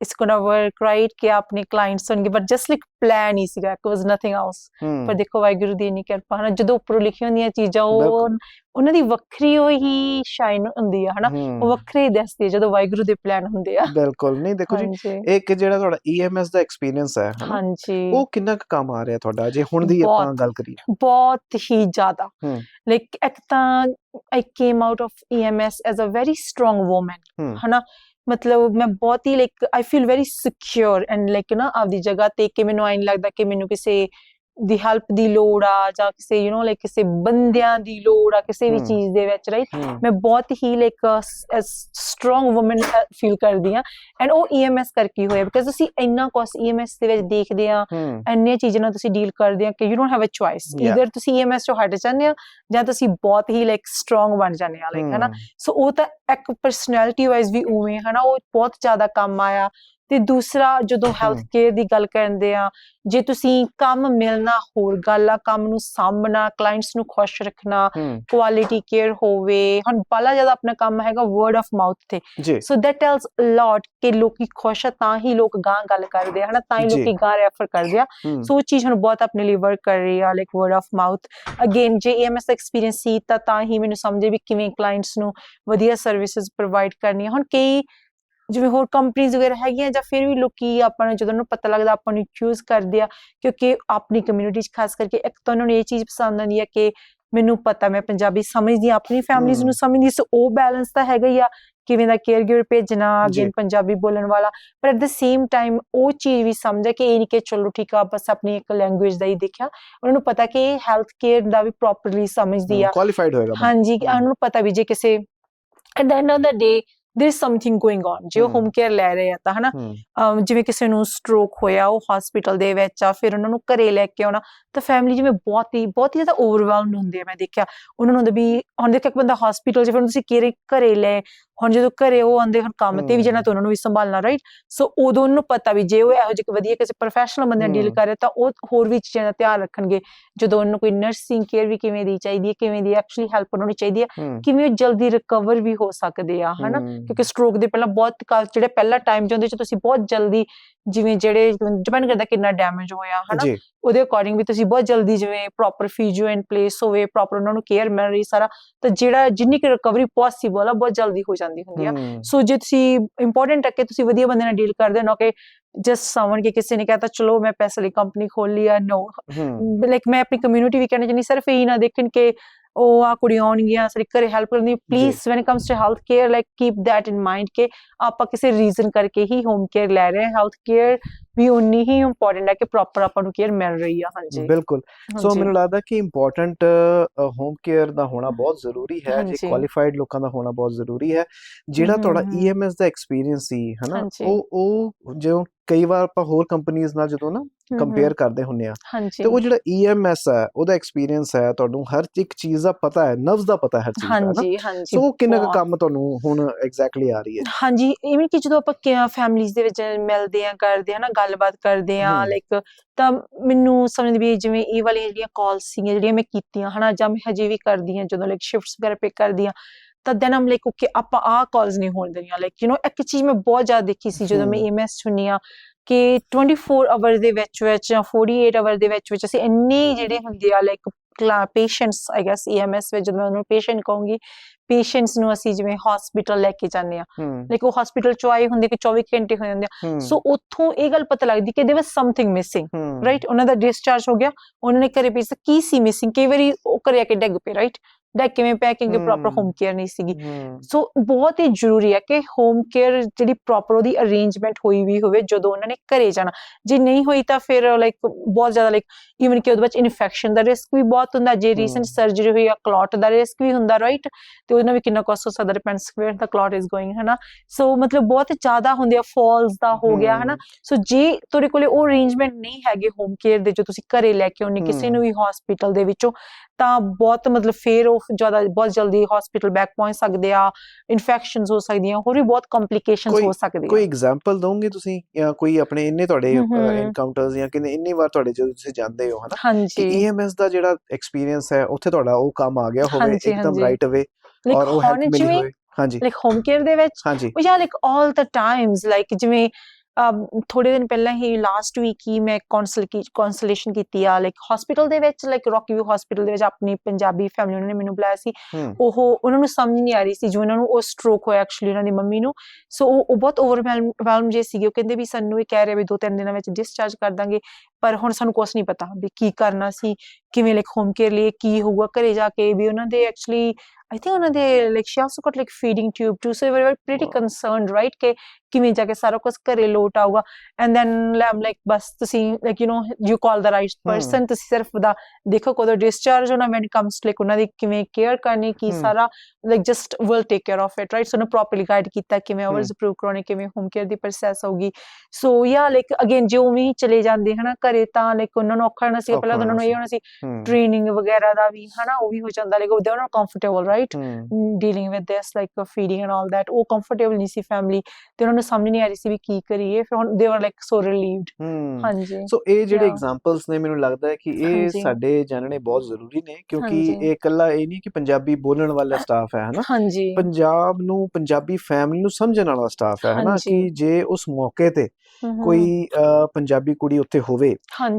it's gonna work right ਕਿ ਆਪਣੇ ਕਲਾਇੰਟਸ ਹੋਣਗੇ ਬਟ ਜਸਟ ਲਾਈਕ ਪਲਾਨ ਹੀ ਸੀਗਾ ਇਟ ਵਾਸ ਨਥਿੰਗ ਹਮ, ਪਰ ਦੇਖੋ ਵਾਹਿਗੁਰੂ ਦੀ ਨਹੀਂ ਕਿਰਪਾ ਹਨਾ ਜਦੋਂ ਉੱਪਰੋਂ ਲਿਖੀਆਂ ਹੁੰਦੀਆਂ ਚੀਜ਼ਾਂ ਉਹ। ਉਹਨਾਂ ਦੀ ਵੱਖਰੀ ਹੀ ਸ਼ਾਈਨ ਹੁੰਦੀ ਆ ਹਨਾ ਉਹ ਵੱਖਰੇ ਹੀ ਦੱਸਦੀ ਆ ਜਦੋਂ ਵਾਹਿਗੁਰੂ ਦੇ ਪਲਾਨ ਹੁੰਦੇ ਆ ਬਿਲਕੁਲ ਨਹੀਂ ਦੇਖੋ ਜੀ ਇੱਕ ਜਿਹੜਾ ਤੁਹਾਡਾ EMS ਦਾ ਐਕਸਪੀਰੀਅੰਸ ਹੈ ਹਾਂਜੀ ਉਹ ਕਿੰਨਾ ਕੁ ਕੰਮ ਆ ਰਿਹਾ ਤੁਹਾਡਾ ਜੇ ਹੁਣ ਦੀ ਆਪਾਂ। ਗੱਲ ਕਰੀਏ ਬਹੁਤ ਹੀ ਜ਼ਿਆਦਾ। ਲਾਈਕ ਇੱਕ ਤਾਂ I came out of EMS as a very strong hmm. ਹਨਾ ਮਤਲਬ ਮੈਂ ਬਹੁਤ ਹੀ like I feel very secure and like ਨਾ ਆਪਦੀ ਜਗ੍ਹਾ ਤੇ ਕਿ ਮੈਨੂੰ ਐਂ ਲੱਗਦਾ ਕਿ ਮੈਨੂੰ ਕਿਸੇ ਦੀ ਹੈਲਪ ਦੀ ਲੋੜ ਆ ਜਾਂ ਕਿਸੇ ਯੂ نو ਲਾਈਕ ਕਿਸੇ ਬੰਦਿਆਂ ਦੀ ਲੋੜ ਆ ਕਿਸੇ ਵੀ। ਚੀਜ਼ ਦੇ ਵਿੱਚ ਰਾਈਟ ਮੈਂ ਬਹੁਤ ਹੀ ਲਾਈਕ ਸਟਰੋਂਗ ਔਮਨ ਫੀਲ ਕਰਦੀ ਆ ਐਂਡ ਉਹ EMS ਕਰਕੇ ਹੀ ਹੋਇਆ ਬਿਕਾਜ਼ ਤੁਸੀਂ ਇੰਨਾ ਕੁਛ EMS ਦੇ ਵਿੱਚ ਦੇਖਦੇ ਆ ਇੰਨੀਆਂ ਚੀਜ਼ਾਂ ਨਾਲ ਤੁਸੀਂ ਡੀਲ ਕਰਦੇ ਆ ਕਿ you don't have a choice. Either ਤੁਸੀਂ EMS ਚੋਂ ਹਟ ਜਾਂਦੇ ਆ ਜਾਂ ਤੁਸੀਂ ਬਹੁਤ ਹੀ ਲਾਈਕ ਸਟਰੋਂਗ ਬਣ ਜਾਂਦੇ ਆ ਲਾਈਕ ਹਨਾ? ਸੋ ਉਹ ਤਾਂ ਇੱਕ ਪਰਸਨੈਲਿਟੀ ਵਾਈਜ਼ ਵੀ ਉਵੇਂ ਹਨਾ? ਉਹ ਬਹੁਤ ਜ਼ਿਆਦਾ ਕੰਮ ਆਇਆ। ਤੇ ਦੂਸਰਾ ਜਦੋਂ ਹੈਲਥ ਕੇਅਰ ਦੀ ਗੱਲ ਕਰਦੇ ਆ ਜੇ ਤੁਸੀਂ ਕੰਮ ਮਿਲਣਾ ਹੋਰ ਗੱਲ ਆ ਕੰਮ ਨੂੰ ਸਾਂਭਣਾ ਕਲਾਇੰਟਸ ਨੂੰ ਖੁਸ਼ ਰੱਖਣਾ ਕੁਆਲਿਟੀ ਕੇਅਰ ਹੋਵੇ ਹੁਣ ਬੜਾ ਜ਼ਿਆਦਾ ਆਪਣਾ ਕੰਮ ਹੈਗਾ ਵਰਡ ਆਫ ਮਾਊਥ ਤੇ। ਸੋ ਦੈਟ ਟੈਲਸ ਲੋਟ ਕਿ ਲੋਕੀ ਖੁਸ਼ ਆ ਤਾਂ ਹੀ ਲੋਕ ਗਾਂ ਗੱਲ ਕਰਦੇ ਹਨਾ? ਤਾਂ ਹੀ। ਲੋਕੀ ਗਾਂ ਰੈਫਰ ਕਰਦੇ ਆ। ਸੋ ਚੀਜ਼ ਹੁਣ ਬਹੁਤ ਆਪਣੇ ਲਈ ਵਰਕ ਕਰ ਰਹੀ ਆ like word of mouth again ਜੇ ਦਾ ਐਕਸਪੀਰੀਅੰਸ ਸੀ ਤਾਂ ਤਾਂ ਹੀ ਮੈਨੂੰ ਸਮਝੇ ਵੀ ਕਿਵੇਂ ਕਲਾਇੰਟਸ ਨੂੰ ਵਧੀਆ ਸਰਵਿਸਿਜ਼ ਪ੍ਰੋਵਾਈਡ ਕਰਨੀਆਂ। ਹੁਣ ਕਈ ਜਿਵੇਂ ਹੋਰ ਕੰਪਨੀਆਂ ਵਗੈਰਾ ਹੈਗੀਆਂ ਜਾਂ ਫਿਰ ਵੀ ਲੋਕੀ ਆਪਾਂ ਨੂੰ ਜਦੋਂ ਨੂੰ ਪਤਾ ਲੱਗਦਾ ਆਪਾਂ ਨੂੰ ਚੂਜ਼ ਕਰਦੇ ਆ ਕਿਉਂਕਿ ਆਪਣੀ ਕਮਿਊਨਿਟੀ 'ਚ ਖਾਸ ਕਰਕੇ ਇੱਕ ਤਾਂ ਉਹਨਾਂ ਨੂੰ ਇਹ ਚੀਜ਼ ਪਸੰਦ ਆਉਂਦੀ ਆ ਕਿ ਮੈਨੂੰ ਪਤਾ ਮੈਂ ਪੰਜਾਬੀ ਸਮਝਦੀ ਆ ਆਪਣੀ ਫੈਮਿਲੀਜ਼। ਨੂੰ ਸਮਝਦੀ ਸੋ ਉਹ ਬੈਲੈਂਸ ਤਾਂ ਹੈਗਾ ਹੀ ਆ ਕਿਵੇਂ ਦਾ ਕੇਅਰ ਗਿਵਰ ਭੇਜਣਾ। ਅਗੇਨ ਪੰਜਾਬੀ ਬੋਲਣ ਵਾਲਾ ਪਰ ਐਟ ਦ ਸੇਮ ਟਾਈਮ ਉਹ ਚੀਜ਼ ਵੀ ਸਮਝੇ ਕਿ ਇਹ ਨਹੀਂ ਕਿ ਚਲੋ ਠੀਕ ਆ ਬਸ ਆਪਣੀ ਇੱਕ ਲੈਂਗੁਏਜ ਦਾ ਹੀ ਦੇਖਿਆ ਉਹਨਾਂ ਨੂੰ ਪਤਾ ਕਿ ਇਹ ਹੈਲਥ ਕੇਅਰ ਦਾ ਵੀ ਪ੍ਰੋਪਰਲੀ ਸਮਝਦੀ ਆ ਕੁਆਲੀਫਾਈਡ ਹੋਏਗਾ। ਹਾਂਜੀ। ਉਹਨਾਂ ਨੂੰ ਪਤਾ ਵੀ ਜੇ ਕਿਸੇ at the end of the day there is something going on ਜੇ ਉਹ ਹਮ। ਕੇਅਰ ਲੈ ਰਹੇ ਆ ਤਾਂ ਹਨਾ ਜਿਵੇਂ ਕਿਸੇ ਨੂੰ ਸਟ੍ਰੋਕ ਹੋਇਆ ਉਹ ਹਸਪੀਟਲ ਦੇ ਵਿੱਚ ਆ ਫਿਰ ਉਹਨਾਂ ਨੂੰ ਘਰੇ ਲੈ ਕੇ ਆਉਣਾ ਤਾਂ ਫੈਮਿਲੀ ਜਿਵੇਂ ਬਹੁਤ ਹੀ ਬਹੁਤ ਹੀ ਜ਼ਿਆਦਾ ਓਵਰਵੈਲਮਡ ਹੁੰਦੇ ਆ ਮੈਂ ਦੇਖਿਆ ਉਹਨਾਂ ਨੂੰ ਹੁੰਦਾ ਵੀ ਹੁਣ ਦੇਖੋ ਇੱਕ ਬੰਦਾ ਹਸਪੀਟਲ 'ਚ ਫਿਰ ਤੁਸੀਂ ਘਰੇ ਘਰੇ ਲੈ ਹੁਣ ਜਦੋਂ ਘਰੇ ਉਹ ਆਉਂਦੇ ਹੁਣ ਕੰਮ ਤੇ ਵੀ ਜਾਣਾ। ਤਾਂ ਉਹਨਾਂ ਨੂੰ ਵੀ ਸੰਭਾਲਣਾ ਰਾਈਟ ਸੋ ਉਦੋਂ ਉਹਨੂੰ ਪਤਾ ਵੀ ਜੇ ਉਹ ਇਹੋ ਜਿਹੇ ਵਧੀਆ ਕਿਸੇ ਪ੍ਰੋਫੈਸ਼ਨਲ ਬੰਦੇ ਨਾਲ ਡੀਲ। ਕਰ ਰਿਹਾ ਤਾਂ ਉਹ ਹੋਰ ਵੀ ਚੀਜ਼ਾਂ ਦਾ ਧਿਆਨ ਰੱਖਣਗੇ। ਜਦੋਂ ਉਹਨੂੰ ਕੋਈ ਨਰਸਿੰਗ ਕੇਅਰ ਵੀ ਕਿਵੇਂ ਦੀ ਚਾਹੀਦੀ ਹੈ ਕਿਵੇਂ ਦੀ ਐਕਚੁਅਲੀ ਹੈਲਪ ਉਹਨਾਂ ਨੂੰ ਚਾਹੀਦੀ ਹੈ ਕਿਵੇਂ ਉਹ ਜਲਦੀ ਰਿਕਵਰ ਵੀ ਹੋ ਸਕਦੇ ਆ ਹਨਾ? ਕਿਉਂਕਿ ਸਟ੍ਰੋਕ ਦੇ ਪਹਿਲਾਂ ਬਹੁਤ ਜਿਹੜੇ ਪਹਿਲਾ ਟਾਈਮ ਹੁੰਦੇ ਚ ਤੁਸੀਂ ਬਹੁਤ ਜਲਦੀ ਜਿਵੇਂ ਜਿਹੜੇ ਡਿਪੈਂਡ ਕਰਦਾ ਕਿੰਨਾ ਡੈਮੇਜ ਹੋਇਆ ਹਨਾ? ਉਹਦੇ ਅਕੋਰਡਿੰਗ ਵੀ ਤੁਸੀਂ ਬਹੁਤ ਜਲਦੀ ਜਿਵੇਂ ਪ੍ਰੋਪਰ ਫਿਜ਼ੀਓ ਇਨ ਪਲੇਸ ਹੋਵੇ ਪ੍ਰੋਪਰ ਉਹਨਾਂ ਨੂੰ ਕੇਅਰ ਮਿਲ ਰਹੀ ਸਾਰਾ ਤਾਂ ਜਿਹੜਾ ਜਿੰਨੀ ਕਿ ਰਿਕਵਰੀ ਪੋਸੀਬਲ ਆ ਬਹੁਤ ਜਲਦੀ ਹੋ ਜਾਂਦੀ ਹੁੰਦੀ ਆ। ਸੋ ਜੇ ਤੁਸੀਂ ਇੰਪੋਰਟੈਂਟ ਹੈ ਕਿ ਤੁਸੀਂ ਵਧੀਆ ਬੰਦੇ ਨਾਲ ਡੀਲ ਕਰਦੇ ਹੋ ਨਾ ਕਿ ਜਸਟ ਸਮਨ ਕਿ ਕਿਸੇ ਨੇ ਕਹਤਾ ਚਲੋ ਮੈਂ ਪੈਸੇ ਲਈ ਕੰਪਨੀ ਖੋਲ ਲਈ ਆ ਨੋ ਲਾਈਕ ਮੈਂ ਆਪਣੀ ਕਮਿਊਨਿਟੀ ਵੀ ਕਹਿਣਾ ਚਾਹੁੰਦੀ ਸਿਰਫ ਇਹੀ ਨਾ ਦੇਖਣ ਕਿ ਉਹ ਆ ਕੁੜੀਆਂ ਆਉਣਗੀਆਂ ਸਾਰੀ ਘਰੇ ਹੈਲਪ ਕਰਨੀ please when comes to health care like keep that in mind ਕਿ ਆਪਾਂ ਕਿਸੇ ਰੀਜ਼ਨ ਕਰਕੇ ਹੀ ਹੋਮ ਕੇਅਰ ਲੈ ਰਹੇ ਹਾਂ ਹੈਲਥ ਕੇਅਰ ਵੀ ਉਨੀ ਹੀ ਇੰਪੋਰਟੈਂਟ ਹੈ ਕਿ ਪ੍ਰੋਪਰ ਆਪਾਂ ਨੂੰ ਕੇਅਰ ਮਿਲ ਰਹੀ ਆ ਹਾਂਜੀ ਬਿਲਕੁਲ ਸੋ। ਮੈਨੂੰ ਲੱਗਦਾ ਕਿ ਇੰਪੋਰਟੈਂਟ ਹੋਮ ਕੇਅਰ ਦਾ ਹੋਣਾ ਬਹੁਤ ਜ਼ਰੂਰੀ ਹੈ ਜੇ। ਕੁਆਲੀਫਾਈਡ ਲੋਕਾਂ ਦਾ ਹੋਣਾ ਬਹੁਤ ਜ਼ਰੂਰੀ ਹੈ ਜਿਹੜਾ ਤੁਹਾਡਾ ਹਮ। EMS ਦਾ ਐਕਸਪੀਰੀਅੰਸ ਸੀ ਹਨਾ। ਉਹ ਉਹ ਜਿਉਂ ਕਈ ਵਾਰ ਆਪਾਂ ਹੋਰ ਕੰਪਨੀਆਂ ਨਾਲ ਜਦੋਂ ਨਾ ਕੰਪੇਅਰ ਕਰਦੇ ਹੁੰਨੇ ਆ ਤੇ ਉਹ ਜਿਹੜਾ EMS ਹੈ ਉਹਦਾ ਐਕਸਪੀਰੀਅੰਸ ਹੈ ਤੁਹਾਨੂੰ ਹਰ ਇੱਕ ਚੀਜ਼ ਦਾ ਪਤਾ ਹੈ ਨਵਜ਼ ਦਾ ਪਤਾ ਹੈ ਹਰ ਚੀਜ਼ ਦਾ ਹਾਂਜੀ ਹਾਂਜੀ ਸੋ ਕਿੰਨਾ। ਕੰਮ ਤੁਹਾਨੂੰ ਹੁਣ ਐਗਜ਼ੈਕਟਲੀ ਆ ਰਹੀ ਹੈ ਹਾਂਜੀ ਇਵਨ ਕਿ ਜਦੋਂ ਆਪਾਂ ਫੈਮਲੀਜ਼ ਦੇ ਵਿੱਚ ਮਿਲਦੇ ਆ ਕਰਦੇ ਆ ਨਾ ਗੱਲਬਾਤ ਕਰਦੇ ਆ। ਲਾਈਕ ਤਾਂ ਮੈਨੂੰ ਸਮਝ ਵੀ ਜਿਵੇਂ ਇਹ ਵਾਲੀਆਂ ਜਿਹੜੀਆਂ ਕਾਲਸ ਸੀਗੀਆਂ ਜਿਹੜੀਆਂ ਮੈਂ ਕੀਤੀਆਂ ਹਨਾ ਜਾਂ ਮੈਂ ਹਜੇ ਵੀ ਕਰਦੀ ਆ ਜਦੋਂ ਲਾਈਕ ਸ਼ਿਫਟਸ ਵਗੈਰਾ ਪਿਕ ਕਰਦੀ ਆ ਤਾਂ ਦੈਨ ਆਮ ਲਾਈਕ ਓਕੇ ਆਪਾਂ ਆਹ ਕਾਲਸ ਨਹੀਂ ਹੋਣ ਦੇਣੀਆਂ ਲਾਈਕ ਯੂ نو ਇੱਕ ਚੀਜ਼ ਮੈਂ ਬਹੁਤ ਜ਼ਿਆਦਾ ਦੇਖੀ ਸੀ ਜਦੋਂ ਮੈਂ। ਈਐਮਐਸ ਚੁਣੀ ਆ ਕਿ 24 ਆਵਰ ਦੇ ਵਿੱਚ ਵਿੱਚ ਜਾਂ 48 ਆਵਰ ਦੇ ਵਿੱਚ ਵਿੱਚ ਅਸੀਂ ਇੰਨੇ ਜਿਹੜੇ ਹੁੰਦੇ ਆ like patients I guess EMS ਵਿੱਚ ਜਦੋਂ ਉਹਨੂੰ ਪੇਸ਼ੈਂਟ ਕਹੂੰਗੀ ਪੇਸ਼ੈਂਟਸ ਨੂੰ ਅਸੀਂ ਜਿਵੇਂ ਹਸਪੀਟਲ ਲੈ ਕੇ ਜਾਂਦੇ ਆ। ਲਾਈਕ ਉਹ ਹਸਪੀਟਲ ਚ ਆਏ ਹੁੰਦੇ ਕਿ 24 ਘੰਟੇ ਹੋ ਜਾਂਦੇ ਆ। ਸੋ ਉੱਥੋਂ ਇਹ ਗੱਲ ਪਤਾ ਲੱਗਦੀ ਕਿ ਦੇ ਸਮਥਿੰਗ ਮਿਸਿੰਗ ਰਾਈਟ ਉਹਨਾਂ ਦਾ ਡਿਸਚਾਰਜ ਹੋ ਗਿਆ ਉਹਨਾਂ ਨੇ ਘਰੇ ਪੇਸ਼ ਕੀ ਸੀ ਮਿਸਿੰਗ ਕਈ ਵਾਰੀ ਉਹ ਘਰੇ ਆ ਕੇ ਡਿੱਗ ਪਏ ਰਾਈਟ ਡਿੱਗ ਕਿਵੇਂ ਪਿਆ ਕਿਉਂਕਿ ਪ੍ਰੋਪਰ ਹਮ। ਕੇਅਰ ਨਹੀਂ ਸੀਗੀ। ਸੋ ਬਹੁਤ ਹੀ ਜ਼ਰੂਰੀ ਹੈ ਕਿ ਹੋਮ ਕੇਅਰ ਜਿਹੜੀ ਪ੍ਰੋਪਰ ਉਹਦੀ ਅਰੇਂਜਮੈਂਟ ਹੋਈ ਵੀ ਹੋਵੇ ਜਦੋਂ ਉਹਨਾਂ ਨੇ ਘਰੇ ਜਾਣਾ। ਜੇ ਨਹੀਂ ਹੋਈ ਤਾਂ ਫਿਰ ਲਾਈਕ ਬਹੁਤ ਜ਼ਿਆਦਾ ਲਾਈਕ ਇਵਨ ਕਿ ਉਹਦੇ ਵਿੱਚ ਇਨਫੈਕਸ਼ਨ ਦਾ ਰਿਸਕ ਵੀ ਬਹੁਤ ਹੁੰਦਾ। ਜੇ ਰੀਸੈਂਟ। ਸਰਜਰੀ ਹੋਈ ਆ ਕਲੌਟ ਦਾ ਰਿਸਕ ਵੀ ਹੁੰਦਾ ਰਾਈਟ ਤੇ ਉਹਦੇ ਨਾਲ ਵੀ ਕਿੰਨਾ ਕਾਸਟ ਹੋ ਸਕਦਾ depends where the clot is going ਹਨਾ? ਸੋ ਮਤਲਬ ਬਹੁਤ ਜ਼ਿਆਦਾ ਹੁੰਦੇ ਆ ਫਾਲਸ ਦਾ ਹੋ ਗਿਆ ਹਨਾ? ਸੋ ਜੇ ਤੁਹਾਡੇ ਕੋਲੇ ਉਹ ਅਰੇਂਜਮੈਂਟ ਨਹੀਂ ਹੈਗੇ ਹੋਮ ਕੇਅਰ ਦੇ ਜੋ ਤੁਸੀਂ ਘਰੇ ਲੈ ਕੇ ਆਉਣੀ ਕਿਸੇ। ਨੂੰ ਵੀ ਹਸਪੀਟਲ ਦੇ ਵਿੱਚੋਂ ਤਾਂ ਬਹੁਤ ਮਤਲਬ ਫੇਰ ਉਹ ਜ਼ਿਆਦਾ ਬਹੁਤ ਜਲਦੀ ਹਸਪੀਟਲ ਬੈਕ ਪਹੁੰਚ ਸਕਦੇ ਆ ਇਨਫੈਕਸ਼ਨਸ ਹੋ ਸਕਦੀਆਂ ਹੋਰ ਵੀ ਬਹੁਤ ਕੰਪਲਿਕੇਸ਼ਨਸ ਹੋ ਸਕਦੀਆਂ। ਕੋਈ ਐਗਜ਼ਾਮਪਲ ਦੋਗੇ ਤੁਸੀਂ? ਜਾਂ ਕੋਈ ਆਪਣੇ ਇੰਨੇ ਤੁਹਾਡੇ। ਐਨਕਾਊਂਟਰਸ ਜਾਂ ਕਿੰਨੇ ਇੰਨੀ ਵਾਰ ਤੁਹਾਡੇ ਜਦੋਂ ਤੁਸੀਂ ਜਾਂਦੇ ਹੋ ਹਨਾ? ਕਿ ਹਾਂਜੀ EMS ਦਾ ਜਿਹੜਾ ਐਕਸਪੀਰੀਅੰਸ ਹੈ ਉੱਥੇ ਤੁਹਾਡਾ ਉਹ ਕੰਮ ਆ ਗਿਆ ਹੋਵੇ ਇੱਕਦਮ। ਰਾਈਟ ਅਵੇ ਔਰ ਉਹ ਹੈਲਪ ਮਿਲੀ ਹੋਵੇ। ਹਾਂਜੀ। ਲਾਈਕ ਹੋਮ ਕੇਅਰ ਦੇ ਵਿੱਚ ਹਾਂਜੀ। ਉਹ ਜਾਂ ਲਾਈਕ 올 ਦ ਟਾਈਮਸ ਲਾਈਕ ਜਿਵੇਂ ਥੋੜੇ ਦਿਨ ਪਹਿਲਾਂ ਹੀ ਲਾਸਟ ਵੀਕ ਹੀ ਮੈਂ ਕਾਉਂਸਲ ਕੀ ਕਾਉਂਸਲੇਸ਼ਨ ਕੀਤੀ ਆ ਲਾਈਕ ਹਸਪੀਟਲ ਦੇ ਵਿੱਚ ਲਾਈਕ ਰੌਕੀ ਵਿਊ ਹਸਪੀਟਲ ਦੇ ਵਿੱਚ ਆਪਣੀ ਪੰਜਾਬੀ ਫੈਮਿਲੀ ਉਹਨਾਂ ਨੇ ਮੈਨੂੰ ਬੁਲਾਇਆ ਸੀ। ਉਹ ਉਹਨਾਂ ਨੂੰ ਸਮਝ ਨਹੀਂ ਆ ਰਹੀ ਸੀ ਜੋ ਉਹਨਾਂ ਨੂੰ ਉਹ ਸਟ੍ਰੋਕ ਹੋਇਆ ਐਕਚੁਅਲੀ ਉਹਨਾਂ ਦੀ ਮੰਮੀ ਨੂੰ। ਸੋ ਉਹ ਉਹ ਬਹੁਤ ਓਵਰਵੈਲਮ ਜੇ ਸੀਗੇ। ਉਹ ਕਹਿੰਦੇ ਵੀ ਸਾਨੂੰ ਇਹ ਕਹਿ ਰਹੇ ਵੀ ਦੋ ਤਿੰਨ ਦਿਨਾਂ ਵਿੱਚ ਡਿਸਚਾਰਜ ਕਰ ਦਾਂਗੇ। ਪਰ ਹੁਣ ਸਾਨੂੰ ਕੁਝ ਨਹੀਂ ਪਤਾ ਵੀ ਕੀ ਕਰਨਾ ਸੀ ਕਿਵੇਂ ਲਾਈਕ ਹੋਮ ਕੇਅਰ ਲਈ ਕੀ ਹੋਊਗਾ ਘਰੇ ਜਾ ਕੇ ਵੀ ਉਹਨਾਂ ਦੇ ਐਕਚੁਅਲੀ ਆਈ ਥਿੰਕ ਉਹਨਾਂ ਦੇ like she also got like feeding tube too so we were pretty concerned right ਕਿ ਕਿਵੇਂ ਜਾ ਕੇ ਸਾਰਾ ਕੁਝ ਘਰੇ ਲੋਟ ਆਊਗਾ ਐਂਡ ਦੈਨ ਆਮ ਲਾਈਕ ਬਸ ਤੁਸੀਂ like you know you call the right person ਤੁਸੀਂ ਸਿਰਫ ਦਾ ਦੇਖੋ ਕੋਦੋਂ ਡਿਸਚਾਰਜ ਹੋਣਾ ਵੈਨ ਕਮਸ ਲਾਈਕ ਉਹਨਾਂ ਦੀ ਕਿਵੇਂ ਕੇਅਰ ਕਰਨੀ ਕੀ ਸਾਰਾ like just will take care of it right so ਨਾ ਪ੍ਰੋਪਰਲੀ ਗਾਈਡ ਕੀਤਾ ਕਿਵੇਂ ਆਵਰਸ ਅਪਰੂਵ ਕਰਾਉਣੇ ਕਿਵੇਂ ਹੋਮ ਕੇਅਰ ਦੀ ਪ੍ਰੋਸੈਸ ਹੋਊਗੀ ਸੋ ਯਾ ਲਾਈਕ ਅਗੇਨ ਜੇ ਉਵੇਂ ਚਲੇ ਜਾਂਦੇ ਹਨਾ ਘਰੇ ਤਾਂ ਲਾਈਕ ਉਹਨਾਂ ਨੂੰ ਔਖਾ ਨਾ ਸੀ ਪਹਿਲਾਂ ਉਹਨਾਂ ਨੂੰ ਹੋਣਾ ਇਹ ਹੋਣਾ ਸੀ ਟ੍ਰੇਨਿੰਗ ਵਗੈਰਾ ਦਾ ਵੀ ਹਨਾ ਉਹ ਵੀ ਹੋ ਜਾਂਦਾ like they not comfortable right dealing with this like feeding and all that ਉਹ ਕੰਫਰਟੇਬਲ ਨਹੀਂ ਸੀ ਫੈਮਿਲੀ ਤੇ ਉਹਨਾਂ ਨੂੰ ਸਮਝ ਨਹੀਂ ਆ ਰਹੀ ਸੀ ਵੀ ਕੀ ਕਰੀਏ ਫਿਰ ਹੁਣ ਦੇ ਵਰ ਲਾਈਕ ਸੋ ਰਿਲੀਵਡ ਹਾਂਜੀ। ਸੋ ਇਹ ਜਿਹੜੇ. ਐਗਜ਼ਾਮਪਲਸ ਨੇ ਮੈਨੂੰ ਲੱਗਦਾ ਹੈ ਕਿ ਇਹ। ਸਾਡੇ ਜਾਣਨੇ ਬਹੁਤ ਜ਼ਰੂਰੀ ਨੇ ਕਿਉਂਕਿ। ਇਹ ਇਕੱਲਾ ਇਹ ਨਹੀਂ ਕਿ ਪੰਜਾਬੀ ਬੋਲਣ ਵਾਲਾ ਸਟਾਫ ਹੈ ਹਨਾ? ਹਾਂਜੀ। ਪੰਜਾਬ ਨੂੰ ਪੰਜਾਬੀ ਫੈਮਿਲੀ ਨੂੰ ਸਮਝਣ ਵਾਲਾ ਸਟਾਫ ਹੈ ਹਨਾ। ਕਿ ਜੇ ਉਸ ਮੌਕੇ ਤੇ ਕੋਈ ਪੰਜਾਬੀ ਕੁੜੀ ਉੱਥੇ ਹੋਵੇ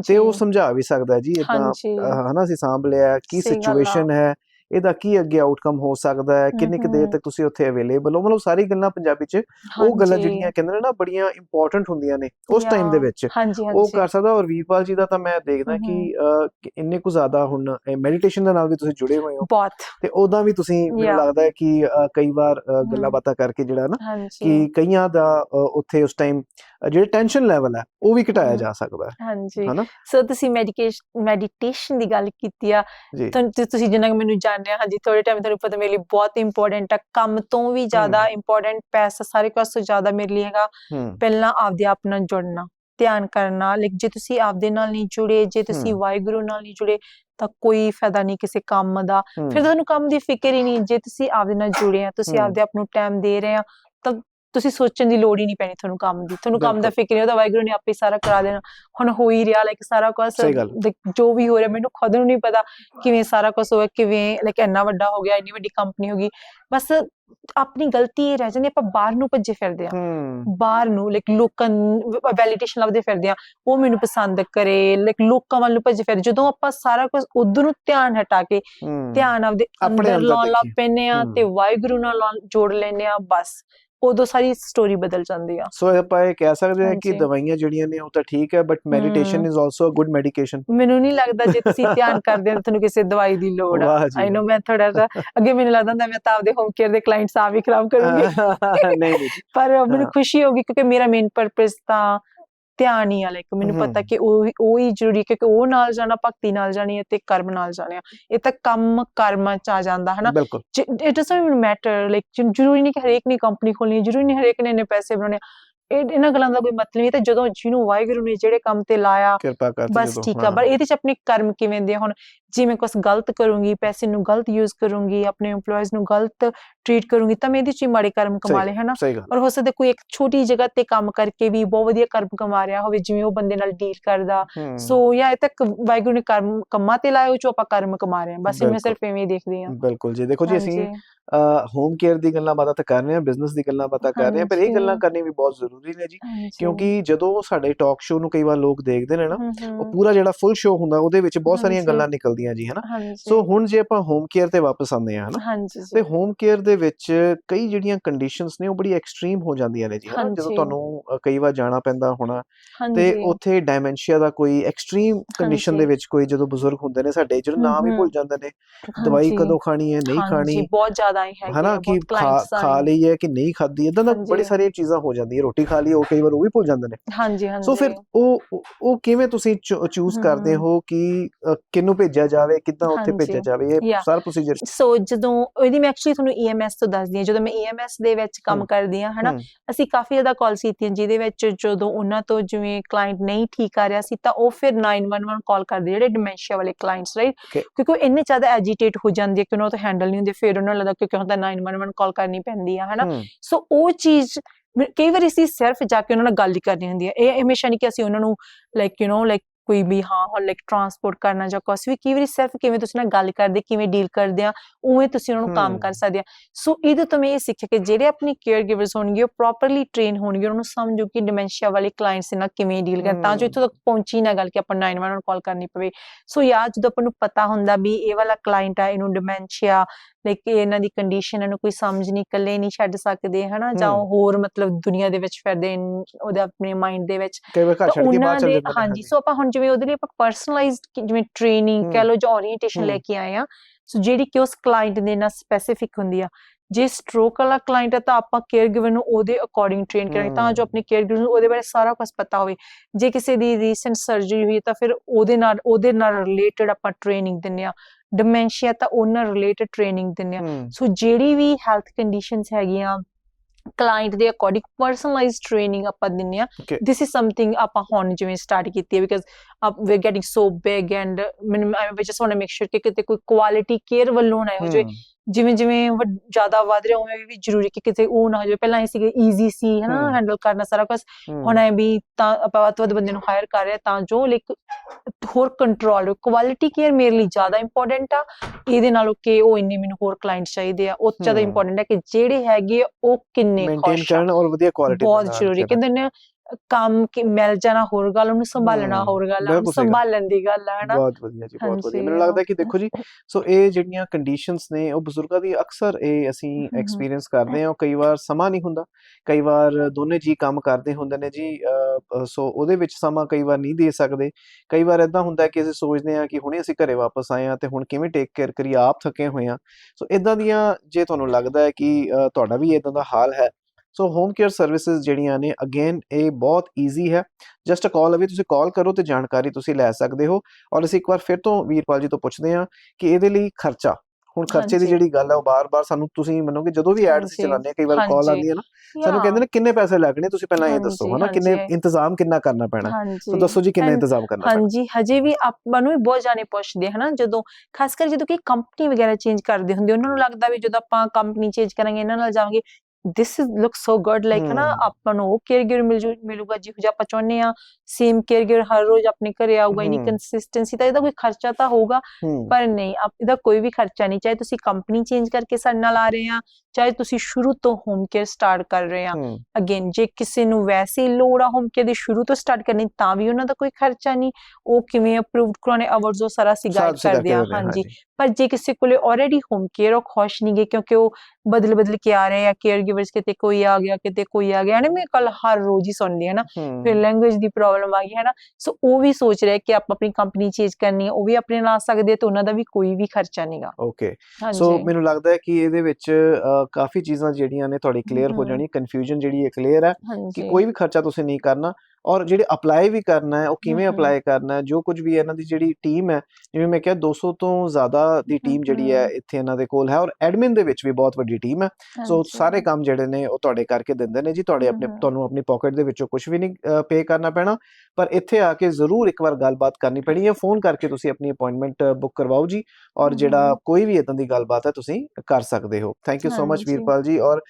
ਤੇ ਉਹ ਸਮਝਾ ਵੀ ਸਕਦਾ ਜੀ ਇਦਾਂ ਹਨਾ ਅਸੀਂ ਸਾਂਭ ਲਿਆ ਕੀ। ਸਿਚੁਏਸ਼ਨ ਹੈ ਇਹਦਾ ਕੀ ਅੱਗੇ ਆਊਟਕਮ ਹੋ ਸਕਦਾ ਹੈ? ਕਿੰਨੀ ਕੁ ਦੇਰ। ਤੱਕ ਤੁਸੀਂ ਉੱਥੇ ਅਵੇਲੇਬਲ ਹੋ? ਮਤਲਬ ਸਾਰੀ ਗੱਲਾਂ ਪੰਜਾਬੀ ਚ ਉਹ ਗੱਲਾਂ ਜਿਹੜੀਆਂ ਕਹਿੰਦੇ ਨੇ ਨਾ ਬੜੀਆਂ ਇੰਪੋਰਟੈਂਟ ਹੁੰਦੀਆਂ ਨੇ ਉਸ ਟਾਈਮ ਦੇ. ਵਿੱਚ। ਉਹ ਕਰ ਸਕਦਾ ਔਰ ਵੀਰਪਾਲ ਜੀ ਦਾ ਤਾਂ ਮੈਂ ਦੇਖਦਾ ਕਿ ਇੰਨੇ ਕੁ ਜ਼ਿਆਦਾ ਹੁਣ ਮੈਡੀਟੇਸ਼ਨ ਦੇ ਨਾਲ ਵੀ ਤੁਸੀਂ ਜੁੜੇ ਹੋਏ ਹੋ। ਬਹੁਤ। ਤੇ ਉਹਦਾ ਵੀ ਤੁਸੀਂ ਮੈਨੂੰ. ਲੱਗਦਾ ਹੈ ਕਿ ਕਈ ਵਾਰ ਗੱਲਾਂ। ਬਾਤਾਂ ਕਰਕੇ ਜਿਹੜਾ ਨਾ ਕਿ ਕਈਆਂ ਦਾ ਉੱਥੇ ਉਸ ਟਾਈਮ ਜਿਹੜੇ ਟੈਨਸ਼ਨ ਲੈਵਲ ਹੈ ਉਹ ਵੀ ਘਟਾਇਆ। ਜਾ ਸਕਦਾ ਹੈ। ਹਾਂਜੀ। ਹਨਾ? ਸੋ ਤੁਸੀਂ ਮੈਡੀਕੇਸ਼ਨ ਮੈਡੀਟੇਸ਼ਨ ਦੀ ਗੱਲ ਕੀਤੀ ਆ ਤੁਸੀਂ ਜਿੰਨਾ ਕੁ ਮੈਨੂੰ ਜਾਣਿਆ ਹਾਂਜੀ ਥੋੜੇ ਟਾਈਮ ਤੁਹਾਨੂੰ ਪਤਾ ਮੇਰੇ ਲਈ ਬਹੁਤ ਇੰਪੋਰਟੈਂਟ ਆ ਕੰਮ ਤੋਂ ਵੀ ਜ਼ਿਆਦਾ ਇੰਪੋਰਟੈਂਟ ਪੈਸਾ ਸਾਰੇ ਕਾਸੋਂ ਜ਼ਿਆਦਾ ਮੇਰੇ ਲਈ ਹੈਗਾ। ਹੂੰ। ਪਹਿਲਾਂ ਆਪਦੇ ਆਪ ਨਾਲ ਜੁੜਨਾ ਧਿਆਨ ਕਰਨਾ ਲਾਈਕ ਜੇ ਤੁਸੀਂ ਆਪਦੇ ਨਾਲ ਨਹੀਂ ਜੁੜੇ ਜੇ ਤੁਸੀਂ। ਵਾਹਿਗੁਰੂ ਨਾਲ ਨਹੀਂ ਜੁੜੇ ਤਾਂ ਕੋਈ ਫਾਇਦਾ ਨਹੀਂ ਕਿਸੇ ਕੰਮ ਦਾ। ਹੂੰ, ਫਿਰ ਤੁਹਾਨੂੰ ਕੰਮ ਦੀ ਫਿਕਰ ਹੀ ਨਹੀਂ ਜੇ ਤੁਸੀਂ ਆਪਦੇ ਨਾਲ ਜੁੜੇ ਆ ਤੁਸੀਂ। ਆਪਦੇ ਆਪ ਨੂੰ ਟਾਈਮ ਦੇ ਰਹੇ ਆ ਤਾਂ ਤੁਸੀਂ ਸੋਚਣ ਦੀ ਲੋੜ ਹੀ ਨਹੀਂ ਪੈਣੀ ਤੁਹਾਨੂੰ ਕੰਮ ਦੀ। ਤੁਹਾਨੂੰ ਕੰਮ ਦਾ ਫਿਕਰ ਨਹੀਂ ਉਹਦਾ ਵਾਹਿਗੁਰੂ ਨੇ ਆਪੇ ਸਾਰਾ ਕਰਾ ਦੇਣਾ। ਹੁਣ ਹੋ ਹੀ ਰਿਹਾ ਲਾਈਕ ਸਾਰਾ ਕੁਝ। ਜੋ ਵੀ ਹੋ ਰਿਹਾ ਮੈਨੂੰ ਖੁਦ ਨੂੰ ਨਹੀਂ ਪਤਾ ਕਿਵੇਂ ਸਾਰਾ ਕੁਝ ਹੋਇਆ ਕਿਵੇਂ ਲਾਈਕ ਇੰਨਾ ਵੱਡਾ ਹੋ ਗਿਆ ਇੰਨੀ ਵੱਡੀ ਕੰਪਨੀ ਹੋ ਗਈ। ਬਸ ਆਪਣੀ ਗਲਤੀ ਇਹ ਰਹਿ ਜਾਂਦੀ ਆਪਾਂ ਬਾਹਰ ਨੂੰ ਭੱਜੇ ਫਿਰਦੇ ਆ। ਬਾਹਰ ਨੂੰ ਲਾਈਕ ਲੋਕਾਂ ਵੈਲੀਡੇਸ਼ਨ ਲੱਭਦੇ ਫਿਰਦੇ ਆ। ਉਹ ਮੈਨੂੰ ਪਸੰਦ ਕਰੇ ਲਾਈਕ ਲੋਕਾਂ ਵੱਲ ਨੂੰ ਭੱਜੇ ਫਿਰ ਜਦੋਂ ਆਪਾਂ ਸਾਰਾ ਕੁਝ ਉਧਰ ਨੂੰ ਧਿਆਨ ਹਟਾ ਕੇ ਧਿਆਨ ਆਪਦੇ ਆਪਣੇ ਅੰਦਰ ਲਾਉਣ ਲੱਗ। ਪੈਨੇ ਆ ਤੇ। ਵਾਹਿਗੁਰੂ ਨਾਲ ਜੋੜ ਲੈਨੇ ਆ ਬਸ। ਉਦੋਂ ਸਾਰੀ ਸਟੋਰੀ ਬਦਲ ਜਾਂਦੀ ਆ ਸੋ ਆਪਾਂ ਇਹ ਕਹਿ ਸਕਦੇ ਹਾਂ ਕਿ ਹਾਂਜੀ। ਦਵਾਈਆਂ ਜਿਹੜੀਆਂ ਨੇ ਉਹ ਤਾਂ ਠੀਕ ਹੈ but meditation hmm. Is also a good medication ਮੈਨੂੰ ਨਹੀਂ ਲੱਗਦਾ ਜੇ ਤੁਸੀਂ [laughs] ਧਿਆਨ ਕਰਦੇ ਹੋ ਤੁਹਾਨੂੰ ਕਿਸੇ ਦਵਾਈ ਦੀ ਲੋੜ ਆ ਵਾਹ ਜੀ ਆਈ نو ਮੈਂ ਥੋੜਾ ਜਿਹਾ ਅੱਗੇ ਮੈਨੂੰ ਲੱਗਦਾ ਹੁੰਦਾ ਮੈਂ ਤਾਂ ਆਪਦੇ ਹੋਮ ਕੇਅਰ ਦੇ ਕਲਾਇੰਟਸ ਆ ਵੀ ਖਰਾਬ ਕਰੂੰਗੀ [laughs] ਨਹੀਂ ਨਹੀਂ ਪਰ ਮੈਨੂੰ ਹਾਂ। ਖੁਸ਼ੀ ਹੋਗੀ ਕਿਉਂਕਿ ਮੇਰਾ ਮੇਨ ਪਰਪਸ ਤਾਂ ਧਿਆਨ ਹੀ ਆ ਲਾਈਕ ਮੈਨੂੰ ਪਤਾ। ਕਿ ਉਹ ਹੀ- ਉਹ ਹੀ ਜ਼ਰੂਰੀ ਹੈ ਕਿਉਂਕਿ ਉਹ ਨਾਲ ਜਾਣਾ ਭਗਤੀ ਨਾਲ ਜਾਣੀ ਹੈ ਤੇ ਕਰਮ ਨਾਲ ਜਾਣਾ ਇਹ ਤਾਂ ਕੰਮ ਕਰਮ ਚ ਆ ਜਾਂਦਾ ਹਨਾ ਬਿਲਕੁਲ it doesn't even matter like ਜ਼ਰੂਰੀ ਨਹੀਂ ਕਿ ਹਰੇਕ ਨੇ ਕੰਪਨੀ ਖੋਲਣੀ ਹੈ ਜ਼ਰੂਰੀ ਨਹੀਂ ਹਰੇਕ ਨੇ ਇੰਨੇ ਪੈਸੇ ਬਣਾਉਣੇ। ਇਹ ਇਹਨਾਂ ਗੱਲਾਂ ਦਾ ਕੋਈ ਮਤਲਬ ਨਹੀਂ ਤੇ ਜਦੋਂ ਜਿਹਨੂੰ ਵਾਹਿਗੁਰੂ ਨੇ ਜਿਹੜੇ ਕੰਮ ਤੇ ਲਾਇਆ ਬਸ ਠੀਕ ਆ ਪਰ ਇਹਦੇ ਚ ਆਪਣੇ ਕਰਮ ਕਿਵੇਂ ਦੇ? ਹੁਣ ਜੇ ਮੈਂ ਕੁਝ ਗਲਤ ਕਰੂੰਗੀ ਪੈਸੇ ਨੂੰ ਗਲਤ ਯੂਜ਼ ਕਰੂੰਗੀ ਆਪਣੇ EMPLOYEES ਨੂੰ ਗਲਤ ਟ੍ਰੀਟ ਕਰੂੰਗੀ ਤਾਂ ਮੈਂ ਇਹਦੇ ਚ ਮਾੜੇ ਕਰਮ ਕਮਾ ਲਏ ਹਨਾ? ਔਰ ਹੋ ਸਕਦਾ ਕੋਈ ਇੱਕ ਛੋਟੀ ਜਗ੍ਹਾ ਤੇ ਕੰਮ ਕਰਕੇ ਵੀ ਬਹੁਤ ਵਧੀਆ ਕਰਮ ਕਮਾ ਰਿਹਾ ਹੋਵੇ ਜਿਵੇਂ ਉਹ ਬੰਦੇ ਨਾਲ ਡੀਲ ਕਰਦਾ। ਸੋ ਜਾਂ ਇਹ ਤੱਕ ਵਾਹਿਗੁਰੂ ਨੇ ਕਰਮ ਕੰਮਾਂ ਤੇ ਲਾਇਆ ਉਹ ਚੋਂ ਆਪਾਂ ਕਰਮ ਕਮਾ ਰਹੇ ਹਾਂ। ਬਸ ਇਹ ਮੈਂ। ਸਿਰਫ ਐਵੇਂ ਦੇਖਦੀ ਹਾਂ। ਬਿਲਕੁਲ ਜੀ। ਦੇਖੋ ਜੀ ਅਸੀਂ ਹੋਮ ਕੇਅਰ ਦੀ ਗੱਲਾਂ ਬਾਤਾਂ ਤਾਂ ਕਰ ਰਹੇ ਹਾਂ ਬਿਜ਼ਨਸ ਦੀ ਗੱਲਾਂ ਬਾਤਾਂ ਕਰ ਰਹੇ ਹਾਂ ਪਰ ਇਹ। ਗੱਲਾਂ ਕਰਨੀ ਵੀ ਬਹੁਤ ਜ਼ਰੂਰੀ ਨੇ ਜੀ। ਕਿਉਂਕਿ ਜਦੋਂ ਸਾਡੇ ਟਾਕ ਸ਼ੋਅ ਨੂੰ ਕਈ ਵਾਰ ਲੋਕ ਦੇਖਦੇ ਨੇ ਨਾ ਉਹ ਪੂਰਾ ਜਿਹੜਾ ਫੁੱਲ ਸ਼ੋਅ ਹੁੰਦਾ ਉਹਦੇ ਵਿੱਚ ਬਹੁਤ ਸਾਰੀਆਂ। ਗੱਲਾਂ ਨਿਕਲਦੀਆਂ ਜੀ ਹਨਾ? ਸੋ ਹੁਣ ਜੇ ਆਪਾਂ ਹੋਮ ਕੇਅਰ ਤੇ ਵਾਪਸ ਆਉਂਦੇ ਹਾਂ ਹਨਾ? ਤੇ ਹੋਮ ਕੇਅਰ ਦੇ ਵਿੱਚ ਕਈ ਜਿਹੜੀਆਂ ਕੰਡੀਸ਼ਨਸ ਨੇ ਉਹ ਬੜੀ ਐਕਸਟ੍ਰੀਮ ਹੋ ਜਾਂਦੀਆਂ ਨੇ ਜੀ ਹਨਾ? ਜਦੋਂ। ਤੁਹਾਨੂੰ ਕਈ ਵਾਰ ਜਾਣਾ ਪੈਂਦਾ ਹੋਣਾ ਤੇ ਉੱਥੇ ਡਾਇਮੈਂਸ਼ੀਆ ਦਾ ਕੋਈ ਐਕਸਟ੍ਰੀਮ ਕੰਡੀਸ਼ਨ ਦੇ। ਵਿੱਚ ਕੋਈ ਜਦੋਂ ਬਜ਼ੁਰਗ ਹੁੰਦੇ ਨੇ ਸਾਡੇ ਜਿਹੜੇ ਨਾਮ ਹੀ ਭੁੱਲ ਜਾਂਦੇ ਨੇ ਦਵਾਈ ਕਦੋਂ ਖਾਣੀ ਹੈ ਨਹੀਂ ਖਾਣੀ? ਬਹੁਤ ਜ਼ਿਆਦਾ ਹੀ ਹੈਗੇ ਹਨਾ ਆ, ਕਿ ਖਾ ਆ। ਲਈ ਹੈ ਕਿ ਨਹੀਂ ਖਾਦੀ ਇਦਾਂ ਦਾ। ਬੜੀ ਸਾਰੀਆਂ ਚੀਜ਼ਾਂ ਹੋ ਜਾਂਦੀਆਂ ਰੋਟੀ ਖਾ ਲਈ ਉਹ ਕਈ ਵਾਰ ਉਹ ਵੀ ਭੁੱਲ ਜਾਂਦੇ ਨੇ। ਹਾਂਜੀ ਹਾਂਜੀ। ਸੋ ਫਿਰ ਉਹ ਉਹ- ਕਿਵੇਂ ਤੁਸੀਂ ਚੂਜ਼ ਕਰਦੇ। ਹੋ ਕਿ ਅ, ਕਿਹਨੂੰ ਭੇਜਿਆ ਜਾਵੇ ਕਿੱਦਾਂ ਉੱਥੇ। ਭੇਜਿਆ ਜਾਵੇ ਇਹ. ਸਾਰਾ ਪ੍ਰੋਸੀਜਰ ਸੋ ਜਦੋਂ ਇਹਦੀ ਮੈਂ ਐਕਚੁਅਲੀ ਤੁਹਾਨੂੰ EMS ਤੋਂ ਦੱਸਦੀ ਹਾਂ ਜਦੋਂ ਮੈਂ EMS ਦੇ ਵਿੱਚ ਕੰਮ ਕਰਦੀ ਹਾਂ ਹਨਾ ਅਸੀਂ ਕਾਫੀ ਜ਼ਿਆਦਾ ਕਾਲਸ ਕੀਤੀਆਂ ਜਿਹਦੇ ਵਿੱਚ ਜਦੋਂ ਉਹਨਾਂ ਤੋਂ ਜਿਵੇਂ ਕਲਾਇੰਟ ਨਹੀਂ ਠੀਕ ਆ ਰਿਹਾ ਸੀ ਤਾਂ ਉਹ ਫਿਰ 911 ਕਾਲ ਕਰਦੇ ਜਿਹੜੇ ਡਿਮੈਂਸ਼ੀਆ ਵਾਲੇ ਕਲਾਇੰਟਸ ਰਾਈਟ. ਕਿਉਂਕਿ ਉਹ ਇੰਨੇ ਜ਼ਿਆਦਾ ਐਜੀਟੇਟ ਹੋ ਜਾਂਦੇ ਕਿ ਉਹਨਾਂ ਤੋਂ ਹੈਂਡਲ ਨਹੀਂ ਹੁੰਦੇ ਫਿਰ ਉਹਨਾਂ ਨੂੰ ਲੱਗਦਾ ਕਿ ਕਿਉਂ ਤਾਂ 911 ਕਾਲ ਕਰਨੀ ਪੈਂਦੀ ਆ ਹਨਾ ਸੋ ਉਹ ਚੀਜ਼ ਕਈ ਵਾਰੀ ਅਸੀਂ ਸਿਰਫ ਜਾ ਕੇ ਉਹਨਾਂ ਨਾਲ ਗੱਲ ਹੀ ਕਰਨੀ ਹੁੰਦੀ ਹੈ ਇਹ ਹਮੇਸ਼ਾ ਨਹੀਂ ਕਿ ਅਸੀਂ ਉਹਨਾਂ ਨੂੰ ਲਾਈਕ ਯੂ نو ਲਾਈਕ ਕੋਈ ਵੀ ਹਾਂ ਹੁਣ ਲਾਈਕ ਟਰਾਂਸਪੋਰਟ ਕਰਨਾ ਜਾਂ ਕੁਛ ਵੀ ਵਾਰੀ ਸਿਰਫ ਕਿਵੇਂ ਤੁਸੀਂ ਨਾਲ ਗੱਲ ਕਰਦੇ ਕਿਵੇਂ ਡੀਲ ਕਰਦੇ ਆ ਉਵੇਂ ਤੁਸੀਂ ਉਹਨਾਂ ਨੂੰ ਕੰਮ ਕਰ। ਸਕਦੇ ਆ ਸੋ ਇਹਦੇ ਤੋਂ ਮੈਂ ਇਹ ਸਿੱਖਿਆ ਕਿ ਜਿਹੜੇ ਆਪਣੇ ਕੇਅਰ ਗਿਵਰਸ ਹੋਣਗੇ ਉਹ ਪ੍ਰੋਪਰਲੀ ਟ੍ਰੇਨ ਹੋਣਗੇ ਉਹਨਾਂ ਨੂੰ ਸਮਝੋ ਕਿ ਡਿਮੈਂਸ਼ੀਆ ਵਾਲੇ ਕਲਾਇੰਟਸ ਨਾਲ ਕਿਵੇਂ ਡੀਲ ਕਰਨਾ ਤਾਂ ਜੋ। ਇੱਥੋਂ ਤੱਕ ਪਹੁੰਚੀ ਨਾ ਗੱਲ ਕਿ ਆਪਾਂ 911 ਕਾਲ ਕਰਨੀ ਪਵੇ ਸੋ ਯਾ ਜਦੋਂ ਆਪਾਂ ਨੂੰ ਪਤਾ ਹੁੰਦਾ ਵੀ ਇਹ ਵਾਲਾ ਕਲਾਇੰਟ ਆ ਇਹਨੂੰ ਡਿਮੈਂਸ਼ੀਆ ਲਾਈਕ ਇਹਨਾਂ ਦੀ ਕੰਡੀਸ਼ਨ ਇਹਨੂੰ ਕੋਈ ਸਮਝ ਨਹੀਂ ਇਕੱਲੇ ਨਹੀਂ ਛੱਡ ਸਕਦੇ ਹਨਾ? ਜਾਂ ਹੋਰ ਮਤਲਬ ਦੁਨੀਆ ਦੇ ਵਿੱਚ ਫਿਰਦੇ ਨੇ, ਉਹਦੇ ਆਪਣੇ ਮਾਈਂਡ ਦੇ ਵਿੱਚ। ਕਈ ਵਾਰ ਘਰ ਤਾਂ ਛੱਡ ਕੇ ਉਹਨਾਂ ਬਾਹਰ ਚਲੇ ਦੇ ਜਾਂਦੇ ਨੇ। ਹਾਂਜੀ ਸੋ ਆਪਾਂ ਹੁਣ ਜਿਵੇਂ ਉਹਦੇ ਲਈ ਆਪਾਂ ਪਰਸਨਲਾਈਜ਼ਡ ਜਿਵੇਂ ਟ੍ਰੇਨਿੰਗ ਕਹਿ। ਲਓ ਜਾਂ ਓਰੀਐਂਟੇਸ਼ਨ ਲੈ। ਕੇ ਆਏ ਆ ਸੋ ਜਿਹੜੀ ਕਿ ਉਸ ਕਲਾਇੰਟ ਦੇ ਨਾਲ ਸਪੈਸੀਫਿਕ ਹੁੰਦੀ ਆ। ਜੇ ਸਟ੍ਰੋਕ ਵਾਲਾ ਕਲਾਇੰਟ ਹੈ ਤਾਂ ਆਪਾਂ ਕੇਅਰ ਗਿਵਰ ਨੂੰ ਉਹਦੇ ਅਕੋਰਡਿੰਗ ਟ੍ਰੇਨ ਕਰਾਂਗੇ ਤਾਂ ਜੋ। ਆਪਣੇ ਕੇਅਰ ਗਿਵਰ ਨੂੰ ਉਹਦੇ ਬਾਰੇ ਸਾਰਾ ਕੁਝ ਪਤਾ ਹੋਵੇ। ਜੇ ਕਿਸੇ ਦੀ ਰੀਸੈਂਟ ਸਰਜਰੀ ਹੋਈ ਤਾਂ ਫਿਰ ਉਹਦੇ ਨਾਲ ਉਹਦੇ ਨਾਲ ਰਿਲੇਟਡ ਆਪਾਂ ਟ੍ਰੇਨਿੰਗ ਦਿੰਨੇ ਆ। ਡਿਮੈਂਸ਼ੀਆ ਤਾਂ ਉਹਨਾਂ ਰਿਲੇਟਡ ਟ੍ਰੇਨਿੰਗ ਦਿੰਨੇ ਆ। ਸੋ ਜਿਹੜੀ ਵੀ ਹੈਲਥ ਕੰਡੀਸ਼ਨਸ ਹੈਗੀਆਂ ਕਲਾਇੰਟ ਦੇ ਅਕੋਰਡਿੰਗ ਪਰਸਨਲਾਈਜ਼ਡ ਟ੍ਰੇਨਿੰਗ ਆਪਾਂ ਦਿੰਨੇ ਆ. ਥਿਸ ਇਜ਼ ਸਮਥਿੰਗ ਆਪਾਂ ਹੁਣ ਜਿਵੇਂ ਸਟਾਰਟ ਕੀਤੀ ਹੈ because we are getting so big and I just want to make sure ਕਿ ਕਿਤੇ ਕੋਈ ਕੁਆਲਿਟੀ ਕੇਅਰ ਵੱਲੋਂ ਨਾ ਹੋ। ਜਾਵੇ ਜਿਵੇਂ ਜਿਵੇਂ ਜ਼ਿਆਦਾ ਵੱਧ ਰਿਹਾ ਉਵੇਂ ਵੀ ਜ਼ਰੂਰੀ ਕਿ ਕਿਤੇ ਉਹ ਨਾ ਹੋ ਜਾਵੇ। ਪਹਿਲਾਂ ਇਹ ਸੀਗੇ ਈਜ਼ੀ ਸੀ ਹਨਾ। ਹੈਂਡਲ ਕਰਨਾ ਸਾਰਾ ਕੁਝ ਹੁਣ ਐ ਵੀ ਤਾਂ ਆਪਾਂ ਵੱਧ ਤੋਂ ਵੱਧ ਬੰਦੇ ਨੂੰ ਹਾਇਰ ਕਰ ਰਹੇ ਤਾਂ ਜੋ ਲਾਈਕ ਹੋਰ ਕੰਟਰੋਲ ਕੁਆਲਿਟੀ ਕੇਅਰ ਮੇਰੇ ਲਈ ਜ਼ਿਆਦਾ ਇੰਪੋਰਟੈਂਟ ਆ। ਇਹਦੇ ਨਾਲੋਂ ਕਿ ਉਹ ਇੰਨੇ ਮੈਨੂੰ ਹੋਰ ਕਲਾਇੰਟਸ ਚਾਹੀਦੇ ਆ। ਉਹ ਜ਼ਿਆਦਾ। ਇੰਪੋਰਟੈਂਟ ਹੈ ਕਿ ਜਿਹੜੇ ਹੈਗੇ ਉਹ ਕਿੰਨੇ ਮੇਨਟੇਨ ਖੁਸ਼ ਕਰਨ ਔਰ ਵਧੀਆ ਕੁਆਲਿਟੀ ਬਹੁਤ ਜ਼ਰੂਰੀ। ਕਹਿੰਦੇ ਨੇ ਕੰਮ ਕਿ ਮਿਲ ਜਾਣਾ ਹੋਰ ਗੱਲ ਉਹਨੂੰ ਸੰਭਾਲਣਾ ਹੋਰ ਗੱਲ ਆ। ਸੰਭਾਲਣ ਦੀ ਗੱਲ ਆ ਹਨਾ? ਬਹੁਤ ਵਧੀਆ ਜੀ ਬਹੁਤ ਵਧੀਆ। ਮੈਨੂੰ ਲੱਗਦਾ ਕਿ ਦੇਖੋ ਜੀ ਸੋ ਇਹ ਜਿਹੜੀਆਂ ਕੰਡੀਸ਼ਨਸ ਨੇ ਉਹ ਬਜ਼ੁਰਗਾਂ ਦੀ ਅਕਸਰ ਇਹ ਅਸੀਂ। ਐਕਸਪੀਰੀਅੰਸ ਕਰਦੇ ਹਾਂ ਕਈ ਵਾਰ ਸਮਾਂ ਨਹੀਂ ਹੁੰਦਾ। ਕਈ ਵਾਰ ਦੋਨੇ ਜੀ ਕੰਮ ਕਰਦੇ ਹੁੰਦੇ ਨੇ ਜੀ ਸੋ ਉਹਦੇ ਵਿੱਚ ਸਮਾਂ ਕਈ ਵਾਰ ਨਹੀਂ ਦੇ ਸਕਦੇ। ਕਈ ਵਾਰ ਇਦਾਂ ਹੁੰਦਾ ਕਿ ਅਸੀਂ ਸੋਚਦੇ ਹਾਂ ਕਿ ਹੁਣੇ ਅਸੀਂ ਘਰੇ ਵਾਪਸ ਆਏ ਹਾਂ ਤੇ ਹੁਣ ਕਿਵੇਂ ਟੇਕ ਕੇਅਰ ਕਰੀਏ ਆਪ ਥੱਕੇ ਹੋਏ ਹਾਂ। ਸੋ ਇਦਾਂ ਦੀਆਂ ਜੇ ਤੁਹਾਨੂੰ ਲੱਗਦਾ ਹੈ ਕਿ ਤੁਹਾਡਾ ਵੀ ਇਦਾਂ ਦਾ ਹਾਲ ਹੈ ਸੋ ਹੋਮ ਕੇਅਰ ਸਰਵਿਸਿਜ਼ ਜਿਹੜੀਆਂ ਨੇ ਅਗੇਨ ਇਹ ਬਹੁਤ ਈਜ਼ੀ ਹੈ। ਜਸਟ ਅ ਕਾਲ ਅਵੇ ਤੁਸੀਂ ਕਾਲ ਕਰੋ ਤੇ ਜਾਣਕਾਰੀ ਤੁਸੀਂ ਲੈ ਸਕਦੇ ਹੋ। ਔਰ ਅਸੀਂ ਇੱਕ ਵਾਰ ਫਿਰ ਤੋਂ ਵੀਰਪਾਲ ਜੀ ਤੋਂ ਪੁੱਛਦੇ ਹਾਂ ਕਿ ਇਹਦੇ ਲਈ ਖਰਚਾ ਹੁਣ ਖਰਚੇ ਦੀ। ਜਿਹੜੀ ਗੱਲ ਹੈ ਉਹ ਬਾਰ-ਬਾਰ ਸਾਨੂੰ ਤੁਸੀਂ ਮੰਨੋਗੇ ਜਦੋਂ ਵੀ ਐਡ ਅਸੀਂ ਹਾਂਜੀ, ਚਲਾਉਂਦੇ ਹਾਂ ਕਈ ਵਾਰ ਕਾਲ। ਆਉਂਦੀ ਹੈ ਨਾ ਸਾਨੂੰ ਕਹਿੰਦੇ ਨੇ ਕਿੰਨੇ ਪੈਸੇ ਲੱਗਣੇ ਤੁਸੀਂ ਪਹਿਲਾਂ ਇਹ ਦੱਸੋ ਹਨਾ ਕਿੰਨੇ। ਇੰਤਜ਼ਾਮ ਕਿੰਨਾ ਕਰਨਾ ਪੈਣਾ। ਸੋ ਦੱਸੋ ਜੀ ਕਿੰਨਾ ਇੰਤਜ਼ਾਮ ਕਰਨਾ ਪੈਣਾ। ਹਾਂਜੀ ਹਜੇ ਵੀ ਆਪਾਂ ਨੂੰ ਵੀ ਬਹੁਤ ਜਾਣੇ ਪੁੱਛਦੇ ਆ, ਹਨਾ ਜਦੋਂ ਖਾਸ ਕਰ ਜਦੋਂ ਕਿ ਕੰਪਨੀ ਵਗੈਰਾ ਚੇਂਜ ਕਰਦੇ ਹੁੰਦੇ ਉਹਨਾਂ ਨੂੰ ਲੱਗਦਾ ਵੀ ਜਦੋਂ ਆਪਾਂ ਕੰਪਨੀ ਚੇਂਜ ਕਰਾਂਗੇ ਇਹਨਾਂ ਨਾਲ ਜਾਵਾਂਗੇ this is look so good like ਹਨਾ। ਆਪਾਂ ਨੂੰ ਉਹ ਕੇਅਰ ਗਿਵਰ ਮਿਲ ਜੂ ਮਿਲੂਗਾ ਜਿਹੋ ਜਿਹਾ ਆਪਾਂ ਚਾਹੁੰਦੇ ਆ ਸੇਮ ਕੇਅਰ ਗਿਵਰ ਹਰ ਰੋਜ਼ ਆਪਣੇ ਘਰੇ ਆਊਗਾ ਇਨੀ। ਕੰਸਿਸਟੈਂਸੀ ਤਾਂ ਇਹਦਾ ਕੋਈ ਖਰਚਾ ਤਾਂ ਹੋਊਗਾ ਪਰ ਨਹੀਂ ਇਹਦਾ ਕੋਈ ਵੀ ਖਰਚਾ ਨਹੀਂ ਚਾਹੇ ਤੁਸੀਂ ਕੰਪਨੀ ਚੇਂਜ ਕਰਕੇ ਸਾਡੇ ਨਾਲ ਆ ਰਹੇ ਆ ਚਾਹੇ ਤੁਸੀਂ ਸ਼ੁਰੂ ਤੋਂ ਹੋਮ ਕੇਅਰ ਸਟਾਰਟ ਕਰ ਰਹੇ ਆ। ਅਗੇਨ ਜੇ ਕਿਸੇ ਨੂੰ ਵੈਸੇ ਹੀ ਲੋੜ ਆ ਹੋਮ ਕੇਅਰ ਦੀ ਸ਼ੁਰੂ ਤੋਂ ਸਟਾਰਟ ਕਰਨੀ ਤਾਂ ਵੀ ਉਹਨਾਂ ਦਾ ਕੋਈ ਖਰਚਾ ਨਹੀਂ। ਉਹ ਕਿਵੇਂ ਅਪਰੂਵਡ ਕਰਾਉਣੇ ਅਵਰਸ ਉਹ ਸਾਰਾ ਅਸੀਂ ਗਾਈਡ ਕਰਦੇ ਆ ਹਾਂਜੀ। ਪਰ ਜੇ ਕਿਸੇ ਕੋਲੇ ਆਲਰੇਡੀ ਹੋਮ ਕੇਅਰ ਉਹ ਖੁਸ਼ ਨਹੀਂ ਗੇ ਕਿਉਂਕਿ ਉਹ ਬਦਲ ਬਦਲ ਕੇ ਆ ਰਹੇ ਆ ਕੇਅਰ ਗਿਵਰਸ ਕਿਤੇ ਕੋਈ ਆ ਗਿਆ ਕਿਤੇ ਕੋਈ ਆ ਗਿਆ। ਨਾ ਮੈਂ ਕੱਲ ਹਰ ਰੋਜ਼ ਹੀ ਸੁਣਦੀ ਹੈ ਨਾ ਫਿਰ ਲੈਂਗੁਏਜ ਦੀ ਪ੍ਰੋਬਲਮ ਆ ਗਈ ਹੈ ਨਾ ਸੋ ਉਹ ਵੀ ਸੋਚ ਰਿਹਾ ਕਿ ਆਪਾਂ ਆਪਣੀ ਕੰਪਨੀ ਚੇਂਜ ਕਰਨੀ ਹੈ ਉਹ ਵੀ ਆਪਣੇ ਨਾਲ ਆ ਸਕਦੇ ਤੇ ਉਹਨਾਂ ਦਾ ਵੀ ਕੋਈ ਵੀ ਖਰਚਾ ਨਹੀਂਗਾ ਓਕੇ ਸੋ ਮੈਨੂੰ ਲੱਗਦਾ ਹੈ ਕਿ ਇਹਦੇ ਵਿੱਚ ਕਾਫੀ ਚੀਜ਼ਾਂ ਜਿਹੜੀਆਂ ਨੇ ਤੁਹਾਡੀ ਕਲੀਅਰ ਹੋ। ਜਾਣੀ ਕਨਫਿਊਜ਼ਨ ਜਿਹੜੀ ਹੈ ਕਲੀਅਰ ਹੈ ਕਿ ਕੋਈ ਵੀ ਖਰਚਾ ਤੁਸੀਂ ਨਹੀਂ ਕਰਨਾ ਔਰ ਜਿਹੜੇ ਅਪਲਾਈ ਵੀ ਕਰਨਾ ਹੈ ਉਹ ਕਿਵੇਂ। ਅਪਲਾਈ ਕਰਨਾ ਹੈ ਜੋ ਕੁਝ ਵੀ ਇਹਨਾਂ ਦੀ ਜਿਹੜੀ ਟੀਮ ਹੈ ਜਿਵੇਂ ਮੈਂ ਕਿਹਾ 200 ਤੋਂ ਜ਼ਿਆਦਾ ਦੀ ਟੀਮ ਜਿਹੜੀ ਹੈ। ਇੱਥੇ ਇਹਨਾਂ ਦੇ ਕੋਲ ਹੈ ਔਰ ਐਡਮਿਨ ਦੇ ਵਿੱਚ ਵੀ ਬਹੁਤ ਵੱਡੀ ਟੀਮ ਹੈ ਸੋ। ਸਾਰੇ ਕੰਮ ਜਿਹੜੇ ਨੇ ਉਹ ਤੁਹਾਡੇ ਕਰਕੇ ਦਿੰਦੇ ਨੇ ਜੀ ਤੁਹਾਡੇ ਆਪਣੇ। ਤੁਹਾਨੂੰ ਆਪਣੀ ਪਾਕਟ ਦੇ ਵਿੱਚੋਂ ਕੁਝ ਵੀ ਨਹੀਂ ਪੇ ਕਰਨਾ ਪੈਣਾ ਪਰ ਇੱਥੇ ਆ ਕੇ ਜ਼ਰੂਰ ਇੱਕ ਵਾਰ ਗੱਲਬਾਤ ਕਰਨੀ ਪੈਣੀ ਹੈ ਫੋਨ ਕਰਕੇ ਤੁਸੀਂ ਆਪਣੀ ਅਪਾਇੰਟਮੈਂਟ ਬੁੱਕ ਕਰਵਾਓ ਜੀ ਔਰ ਜਿਹੜਾ। ਕੋਈ ਵੀ ਇਦਾਂ ਦੀ ਗੱਲਬਾਤ ਹੈ ਤੁਸੀਂ ਕਰ ਸਕਦੇ ਹੋ thank you so much. Veerpal ji ਔਰ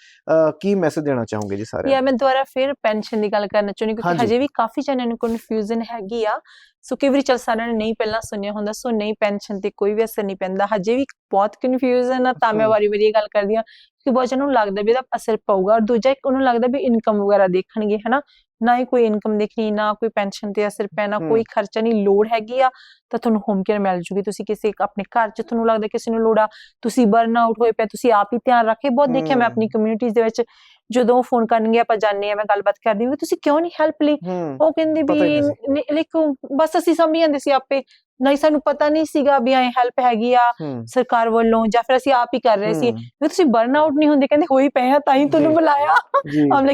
ਕੀ ਮੈਸੇਜ ਦੇਣਾ ਚਾਹੋਗੇ ਜੀ ਸਾਰਿਆਂ ਯਾ ਮੈਂ ਦੁਬਾਰਾ ਫਿਰ ਪੈਨਸ਼ਨ ਦੀ ਗੱਲ ਕਰਨਾ ਚਾਹੁੰਦੀ ਕਿਉਂਕਿ ਹਾਂਜੀ। ਵੀ ਕਾਫੀ ਜਣਿਆਂ ਨੂੰ ਕਨਫਿਊਜ਼ਨ ਹੈਗੀ ਆ। ਸੋ ਕਈ ਵਾਰੀ ਚਲ ਸਾਰਿਆਂ ਨੇ ਨਹੀਂ ਪਹਿਲਾਂ ਸੁਣਿਆ ਹੁੰਦਾ ਸੋ ਨਹੀਂ ਪੈਨਸ਼ਨ ਤੇ ਕੋਈ ਵੀ ਅਸਰ ਨਹੀਂ ਪੈਂਦਾ। ਹਜੇ ਵੀ ਬਹੁਤ ਕਨਫਿਊਜ਼ਨ ਆ ਤਾਂ ਮੈਂ। ਵਾਰੀ-ਵਾਰੀ ਇਹ ਗੱਲ ਕਰਦੀ ਆ ਕਿ ਬਹੁਤ ਜਣਾਂ ਨੂੰ ਲੱਗਦਾ ਵੀ ਇਹਦਾ ਅਸਰ ਪਊਗਾ। ਔਰ ਦੂਜਾ ਇੱਕ ਉਹਨੂੰ ਲੱਗਦਾ ਵੀ ਇਨਕਮ ਵਗੈਰਾ ਦੇਖਣਗੇ ਹਨਾ? ਨਾ ਹੀ ਕੋਈ ਇਨਕਮ ਦੇਖਣੀ ਨਾ ਕੋਈ ਪੈਨਸ਼ਨ ਤੇ ਅਸਰ ਪੈਣਾ। ਕੋਈ ਖਰਚਾ ਨਹੀਂ ਲੋੜ ਹੈਗੀ ਆ ਤਾਂ ਤੁਹਾਨੂੰ ਹੋਮ ਕੇਅਰ ਮਿਲ ਜੂਗੀ ਤੁਸੀਂ ਕਿਸੇ ਆਪਣੇ ਘਰ 'ਚ ਤੁਹਾਨੂੰ ਲੱਗਦਾ ਕਿਸੇ ਨੂੰ ਲੋੜ ਤੁਸੀਂ ਬਰਨ ਆਊਟ ਹੋਏ ਪਏ ਤੁਸੀਂ ਆਪ ਹੀ ਧਿਆਨ ਰੱਖੇ ਬਹੁਤ ਦੇਖਿਆ ਮੈਂ। ਆਪਣੀ ਕਮਿਊਨਿਟੀਜ਼ ਦੇ ਵਿੱਚ ਜਦੋਂ ਫੋਨ ਕਰਨਗੇ ਆਪਾਂ ਜਾਣਦੇ ਆ ਮੈਂ ਗੱਲਬਾਤ ਕਰਦੀ ਹਾਂ ਤੁਸੀਂ ਕਿਉਂ ਨਹੀਂ ਹੈਲਪ ਲਈ ਉਹ ਕਹਿੰਦੇ ਵੀ ਲਾਈਕ ਬਸ ਅਸੀਂ ਸਮਝ ਜਾਂਦੇ ਸੀ ਆਪੇ ਨਹੀਂ ਸਾਨੂੰ ਪਤਾ ਨਹੀਂ ਸੀਗਾ ਵੀ ਐ ਹੈਲਪ ਹੈਗੀ ਆ ਸਰਕਾਰ ਵੱਲੋਂ ਜਾਂ ਫਿਰ ਅਸੀਂ ਆਪ ਹੀ ਕਰ ਰਹੇ ਸੀ ਵੀ ਤੁਸੀਂ ਬਰਨ ਆਊਟ ਨਹੀਂ ਹੁੰਦੇ ਕਹਿੰਦੇ ਹੋਈ ਪਏ ਆ ਤਾਂ ਹੀ ਤੁਹਾਨੂੰ। ਬੁਲਾਇਆ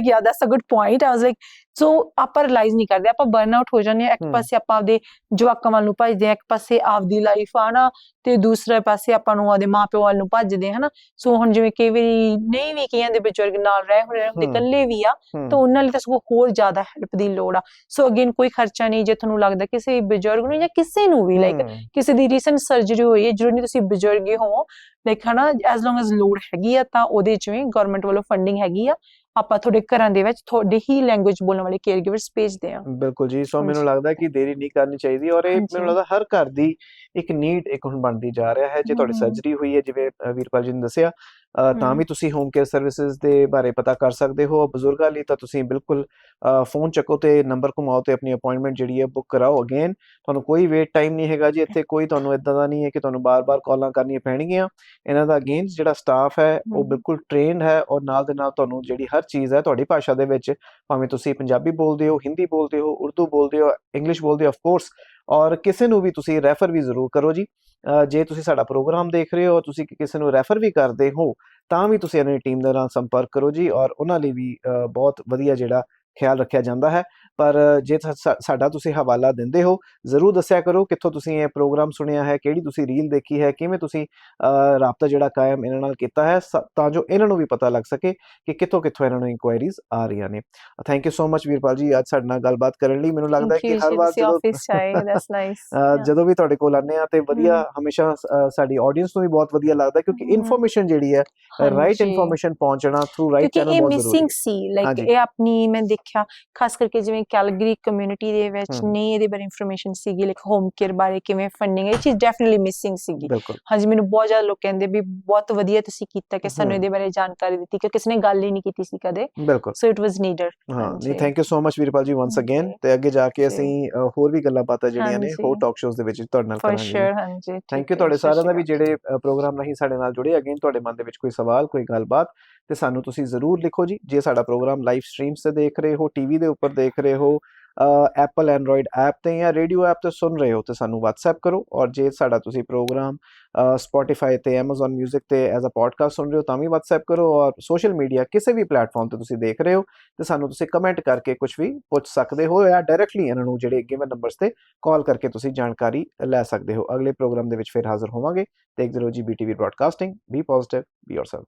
yeah, that's a good point. I was like, ਸੋ ਆਪਾਂ ਰਿਅਲਾਈਜ਼ ਨਹੀਂ ਕਰਦੇ ਆਪਾਂ ਬਰਨ ਆਊਟ ਹੋ ਜਾਂਦੇ ਆ ਇੱਕ। ਪਾਸੇ ਆਪਾਂ ਆਪਦੇ ਜਵਾਕਾਂ ਵੱਲ ਨੂੰ ਭੱਜਦੇ ਆ ਇੱਕ ਪਾਸੇ ਆਪਦੀ ਲਾਈਫ ਆ ਨਾ ਤੇ ਦੂਸਰੇ ਪਾਸੇ ਆਪਾਂ ਨੂੰ ਆਪਦੇ ਮਾਪਿਓ ਵੱਲ ਨੂੰ ਭੱਜਦੇ ਹਨਾ। ਸੋ ਹੁਣ ਜਿਵੇਂ ਕਈ ਵਾਰੀ ਨਹੀਂ ਵੀ ਕਈਆਂ ਦੇ ਬਜ਼ੁਰਗ ਨਾਲ ਰਹਿ ਹੋਏ ਹੁੰਦੇ। ਇਕੱਲੇ ਵੀ ਆ ਤਾਂ ਉਹਨਾਂ ਲਈ ਤਾਂ ਸਗੋਂ ਹੋਰ ਜ਼ਿਆਦਾ ਹੈਲਪ ਦੀ ਲੋੜ ਆ। ਸੋ ਅਗੇਨ ਕੋਈ ਖਰਚਾ ਨਹੀਂ ਜੇ ਤੁਹਾਨੂੰ ਲੱਗਦਾ ਕਿਸੇ ਬਜ਼ੁਰਗ ਨੂੰ ਜਾਂ ਕਿਸੇ ਨੂੰ ਵੀ ਲਾਈਕ ਕਿਸੇ ਦੀ ਰੀਸੈਂਟ ਸਰਜਰੀ ਹੋਈ ਹੈ ਜ਼ਰੂਰੀ ਨਹੀਂ ਤੁਸੀਂ ਬਜ਼ੁਰਗ ਹੀ ਹੋ ਲਾਈਕ ਹਨਾ ਐਸ ਲੌਂਗ ਐਸ ਲੋੜ ਹੈਗੀ ਆ ਤਾਂ ਉਹਦੇ ਚ ਵੀ ਗਵਰਨਮੈਂਟ ਵੱਲੋਂ ਫੰਡਿੰਗ ਹੈਗੀ ਆ। ਆਪਾਂ ਤੁਹਾਡੇ ਘਰਾਂ ਦੇ ਵਿੱਚ ਤੁਹਾਡੀ ਹੀ ਲੈਂਗੁਏਜ ਬੋਲਣ ਵਾਲੇ ਕੇਅਰਗਿਵਰਸ ਭੇਜਦੇ ਆ ਬਿਲਕੁਲ ਜੀ ਸੋ ਮੈਨੂੰ। ਲੱਗਦਾ ਕਿ ਦੇਰੀ ਨਹੀਂ ਕਰਨੀ ਚਾਹੀਦੀ ਔਰ ਇਹ। ਮੈਨੂੰ ਲੱਗਦਾ ਹਰ ਘਰ ਦੀ ਇੱਕ ਨੀਡ ਇੱਕ ਹੁਣ ਬਣਦੀ ਜਾ ਰਿਹਾ ਹੈ ਜੇ ਤੁਹਾਡੀ। ਸਰਜਰੀ ਹੋਈ ਹੈ ਜਿਵੇਂ ਵੀਰਪਾਲ ਜੀ ਨੇ ਦੱਸਿਆ ਤਾਂ। ਵੀ ਤੁਸੀਂ ਹੋਮ ਕੇਅਰ ਸਰਵਿਸਿਜ਼ ਦੇ ਬਾਰੇ ਪਤਾ ਕਰ ਸਕਦੇ ਹੋ ਬਜ਼ੁਰਗਾਂ ਲਈ ਤਾਂ ਤੁਸੀਂ ਬਿਲਕੁਲ ਫੋਨ ਚੱਕੋ ਤੇ ਨੰਬਰ ਘੁਮਾਓ ਤੇ ਆਪਣੀ ਅਪਾਇੰਟਮੈਂਟ ਜਿਹੜੀ ਹੈ ਬੁੱਕ ਕਰਾਓ ਅਗੇਨ ਤੁਹਾਨੂੰ ਕੋਈ ਵੇਟ ਟਾਈਮ ਨਹੀਂ ਹੈਗਾ ਜੀ ਇੱਥੇ ਕੋਈ ਤੁਹਾਨੂੰ ਇਦਾਂ ਦਾ ਨਹੀਂ ਹੈ ਕਿ ਤੁਹਾਨੂੰ ਬਾਰ-ਬਾਰ ਕਾਲਾਂ ਕਰਨੀਆਂ ਪੈਣਗੀਆਂ ਇਹਨਾਂ ਦਾ ਅਗੇਨ ਜਿਹੜਾ ਸਟਾਫ ਹੈ ਉਹ। ਬਿਲਕੁਲ ਟ੍ਰੇਨਡ ਹੈ ਔਰ ਨਾਲ ਦੇ ਨਾਲ ਤੁਹਾਨੂੰ ਜਿਹੜੀ ਹਰ ਚੀਜ਼ ਹੈ ਤੁਹਾਡੀ ਭਾਸ਼ਾ ਦੇ ਵਿੱਚ ਭਾਵੇਂ ਤੁਸੀਂ ਪੰਜਾਬੀ ਬੋਲਦੇ ਹੋ, ਹਿੰਦੀ ਬੋਲਦੇ ਹੋ, ਉਰਦੂ ਬੋਲਦੇ ਹੋ, ਇੰਗਲਿਸ਼ ਬੋਲਦੇ ਹੋ ਆਫ ਕੋਰਸ ਔਰ ਕਿਸੇ ਨੂੰ ਵੀ ਤੁਸੀਂ ਰੈਫਰ ਵੀ ਜ਼ਰੂਰ ਕਰੋ ਜੀ। ਜੇ ਤੁਸੀਂ ਸਾਡਾ ਪ੍ਰੋਗਰਾਮ ਦੇਖ ਰਹੇ ਹੋ, ਤੁਸੀਂ ਕਿਸੇ ਨੂੰ ਰੈਫਰ ਵੀ ਕਰਦੇ ਹੋ, ਤਾਂ ਵੀ ਤੁਸੀਂ ਆਪਣੀ ਟੀਮ ਦੇ ਨਾਲ ਸੰਪਰਕ ਕਰੋ ਜੀ, ਔਰ ਉਹਨਾਂ ਲਈ ਵੀ ਬਹੁਤ ਵਧੀਆ ਜਿਹੜਾ ਖਿਆਲ ਰੱਖਿਆ ਜਾਂਦਾ ਹੈ। ਪਰ ਜੇ ਸਾਡਾ ਤੁਸੀਂ ਹਵਾਲਾ ਦਿੰਦੇ ਹੋ ਜ਼ਰੂਰ ਦੱਸਿਆ ਕਰੋ ਕਿੱਥੋਂ ਤੁਸੀਂ ਇਹ ਪ੍ਰੋਗਰਾਮ ਸੁਣਿਆ ਹੈ ਕਿਹੜੀ ਤੁਸੀਂ ਰੀਲ ਦੇਖੀ ਹੈ ਕਿਵੇਂ ਤੁਸੀਂ ਰਾਬਤਾ ਜਿਹੜਾ ਕਾਇਮ ਇਹਨਾਂ ਨਾਲ ਕੀਤਾ ਹੈ ਤਾਂ ਜੋ ਇਹਨਾਂ ਨੂੰ ਵੀ ਪਤਾ ਲੱਗ ਸਕੇ ਕਿ ਕਿੱਥੋਂ ਕਿੱਥੋਂ ਇਹਨਾਂ ਨੂੰ ਇਨਕੁਆਇਰੀਜ਼ ਆ ਰਹੀਆਂ ਨੇ। Thank you so much Veerpal ji ਅੱਜ ਸਾਡੇ ਨਾਲ ਗੱਲਬਾਤ ਕਰਨ ਲਈ। ਮੈਨੂੰ ਲੱਗਦਾ ਹੈ ਕਿ ਹਰ ਵਾਰ ਜਦੋਂ ਆਫਿਸ ਚਾਹੇ ਦੈਟਸ ਨਾਈਸ ਅ, ਜਦੋਂ ਵੀ ਤੁਹਾਡੇ ਕੋਲ ਆਉਂਦੇ ਆ ਤੇ ਵਧੀਆ ਹਮੇਸ਼ਾ ਸਾਡੀ ਆਡੀਅנס ਨੂੰ ਵੀ ਬਹੁਤ ਵਧੀਆ ਲੱਗਦਾ ਕਿਉਂਕਿ। ਇਨਫੋਰਮੇਸ਼ਨ ਜਿਹੜੀ ਹੈ ਰਾਈਟ ਇਨਫੋਰਮੇਸ਼ਨ ਪਹੁੰਚਣਾ ਥਰੂ ਰਾਈਟ ਚੈਨਲ ਇਹ ਬਹੁਤ ਜ਼ਰੂਰੀ ਮਿਸਿੰਗ ਹੈ। See like. ਇਹ ਆਪਣੀ ਮੈਂ ਦੇਖਿਆ ਖਾਸ ਕਰਕੇ ਜਿਵੇਂ ਕੈਲਗਰੀ ਕਮਿਊਨਿਟੀ ਦੇ ਵਿੱਚ। ਨਹੀਂ ਇਹਦੇ ਬਾਰੇ ਇਨਫੋਰਮੇਸ਼ਨ ਸੀਗੀ ਲਾਈਕ ਹੋਮ ਕੇਅਰ ਬਾਰੇ ਕਿਵੇਂ ਫੰਡਿੰਗ ਇਹ ਚੀਜ਼ ਡੈਫੀਨਿਟਲੀ ਮਿਸਿੰਗ ਸੀਗੀ ਹਾਂਜੀ ਮੈਨੂੰ ਬਹੁਤ ਜ਼ਿਆਦਾ ਲੋਕ ਕਹਿੰਦੇ ਵੀ ਬਹੁਤ ਵਧੀਆ ਤੁਸੀਂ ਕੀਤਾ ਕਿ ਸਾਨੂੰ। ਇਹਦੇ ਬਾਰੇ ਜਾਣਕਾਰੀ ਦਿੱਤੀ ਕਿ ਕਿਸੇ ਨੇ ਗੱਲ ਹੀ ਨਹੀਂ ਕੀਤੀ ਸੀ ਕਦੇ ਸੋ ਇਟ ਵਾਸ ਨੀਡਡ ਹਾਂ ਨਹੀਂ। Thank you so much Veerpal ji once. Again ਤੇ ਅੱਗੇ ਜਾ ਕੇ। ਅਸੀਂ ਹੋਰ ਵੀ ਗੱਲਾਂ ਬਾਤਾਂ ਜਿਹੜੀਆਂ ਨੇ ਹੋਰ। ਟਾਕ ਸ਼ੋਜ਼ ਦੇ ਵਿੱਚ ਤੁਹਾਡੇ ਨਾਲ ਕਰਾਂਗੇ ਸ਼ੋਰ ਹਾਂਜੀ ਥੈਂਕ ਯੂ ਤੁਹਾਡੇ ਸਾਰਿਆਂ ਦਾ ਵੀ ਜਿਹੜੇ ਪ੍ਰੋਗਰਾਮ ਨਹੀਂ ਸਾਡੇ ਨਾਲ ਜੁੜੇ ਅਗੇਨ ਤੁਹਾਡੇ ਮਨ ਦੇ ਵਿੱਚ ਕੋਈ ਸਵਾਲ ਕੋਈ ਗੱਲਬਾਤ ਤੇ ਸਾਨੂੰ ਤੁਸੀਂ ਜ਼ਰੂਰ ਲਿਖੋ ਜੀ ਜੇ ਸਾਡਾ ਪ੍ਰੋਗਰਾਮ ਲਾਈਵ ਸਟ੍ਰੀਮਸ ਤੇ ਦੇਖ ਰਹੇ ਹੋ ਟੀਵੀ ਦੇ ਉੱਪਰ ਦੇਖ ਰਹੇ ਹੋ ਐਪਲ ਐਂਡਰੋਇਡ ਐਪ ਤੇ ਜਾਂ ਰੇਡੀਓ ਐਪ ਤੇ ਸੁਣ ਰਹੇ ਹੋ ਤੇ ਸਾਨੂੰ WhatsApp ਕਰੋ ਔਰ ਜੇ ਸਾਡਾ ਤੁਸੀਂ ਪ੍ਰੋਗਰਾਮ Spotify ਤੇ Amazon Music ਤੇ ਐਜ਼ ਅ ਪੋਡਕਾਸਟ ਸੁਣ ਰਹੇ ਹੋ ਤਾਂ ਵੀ WhatsApp ਕਰੋ ਔਰ ਸੋਸ਼ਲ ਮੀਡੀਆ ਕਿਸੇ ਵੀ ਪਲੇਟਫਾਰਮ ਤੇ ਤੁਸੀਂ ਦੇਖ ਰਹੇ ਹੋ ਤੇ ਸਾਨੂੰ ਤੁਸੀਂ ਕਮੈਂਟ ਕਰਕੇ ਕੁਝ ਵੀ ਪੁੱਛ ਸਕਦੇ ਹੋ ਜਾਂ ਡਾਇਰੈਕਟਲੀ ਇਹਨਾਂ ਨੂੰ ਜਿਹੜੇ ਗਿਵਨ ਨੰਬਰਸ ਤੇ ਕਾਲ ਕਰਕੇ ਤੁਸੀਂ ਜਾਣਕਾਰੀ ਲੈ ਸਕਦੇ ਹੋ। ਅਗਲੇ ਪ੍ਰੋਗਰਾਮ ਦੇ ਵਿੱਚ ਫਿਰ ਹਾਜ਼ਰ ਹੋਵਾਂਗੇ। ਦੇਖਦੇ ਰਹੋ ਜੀ BTV broadcasting be positive be yourself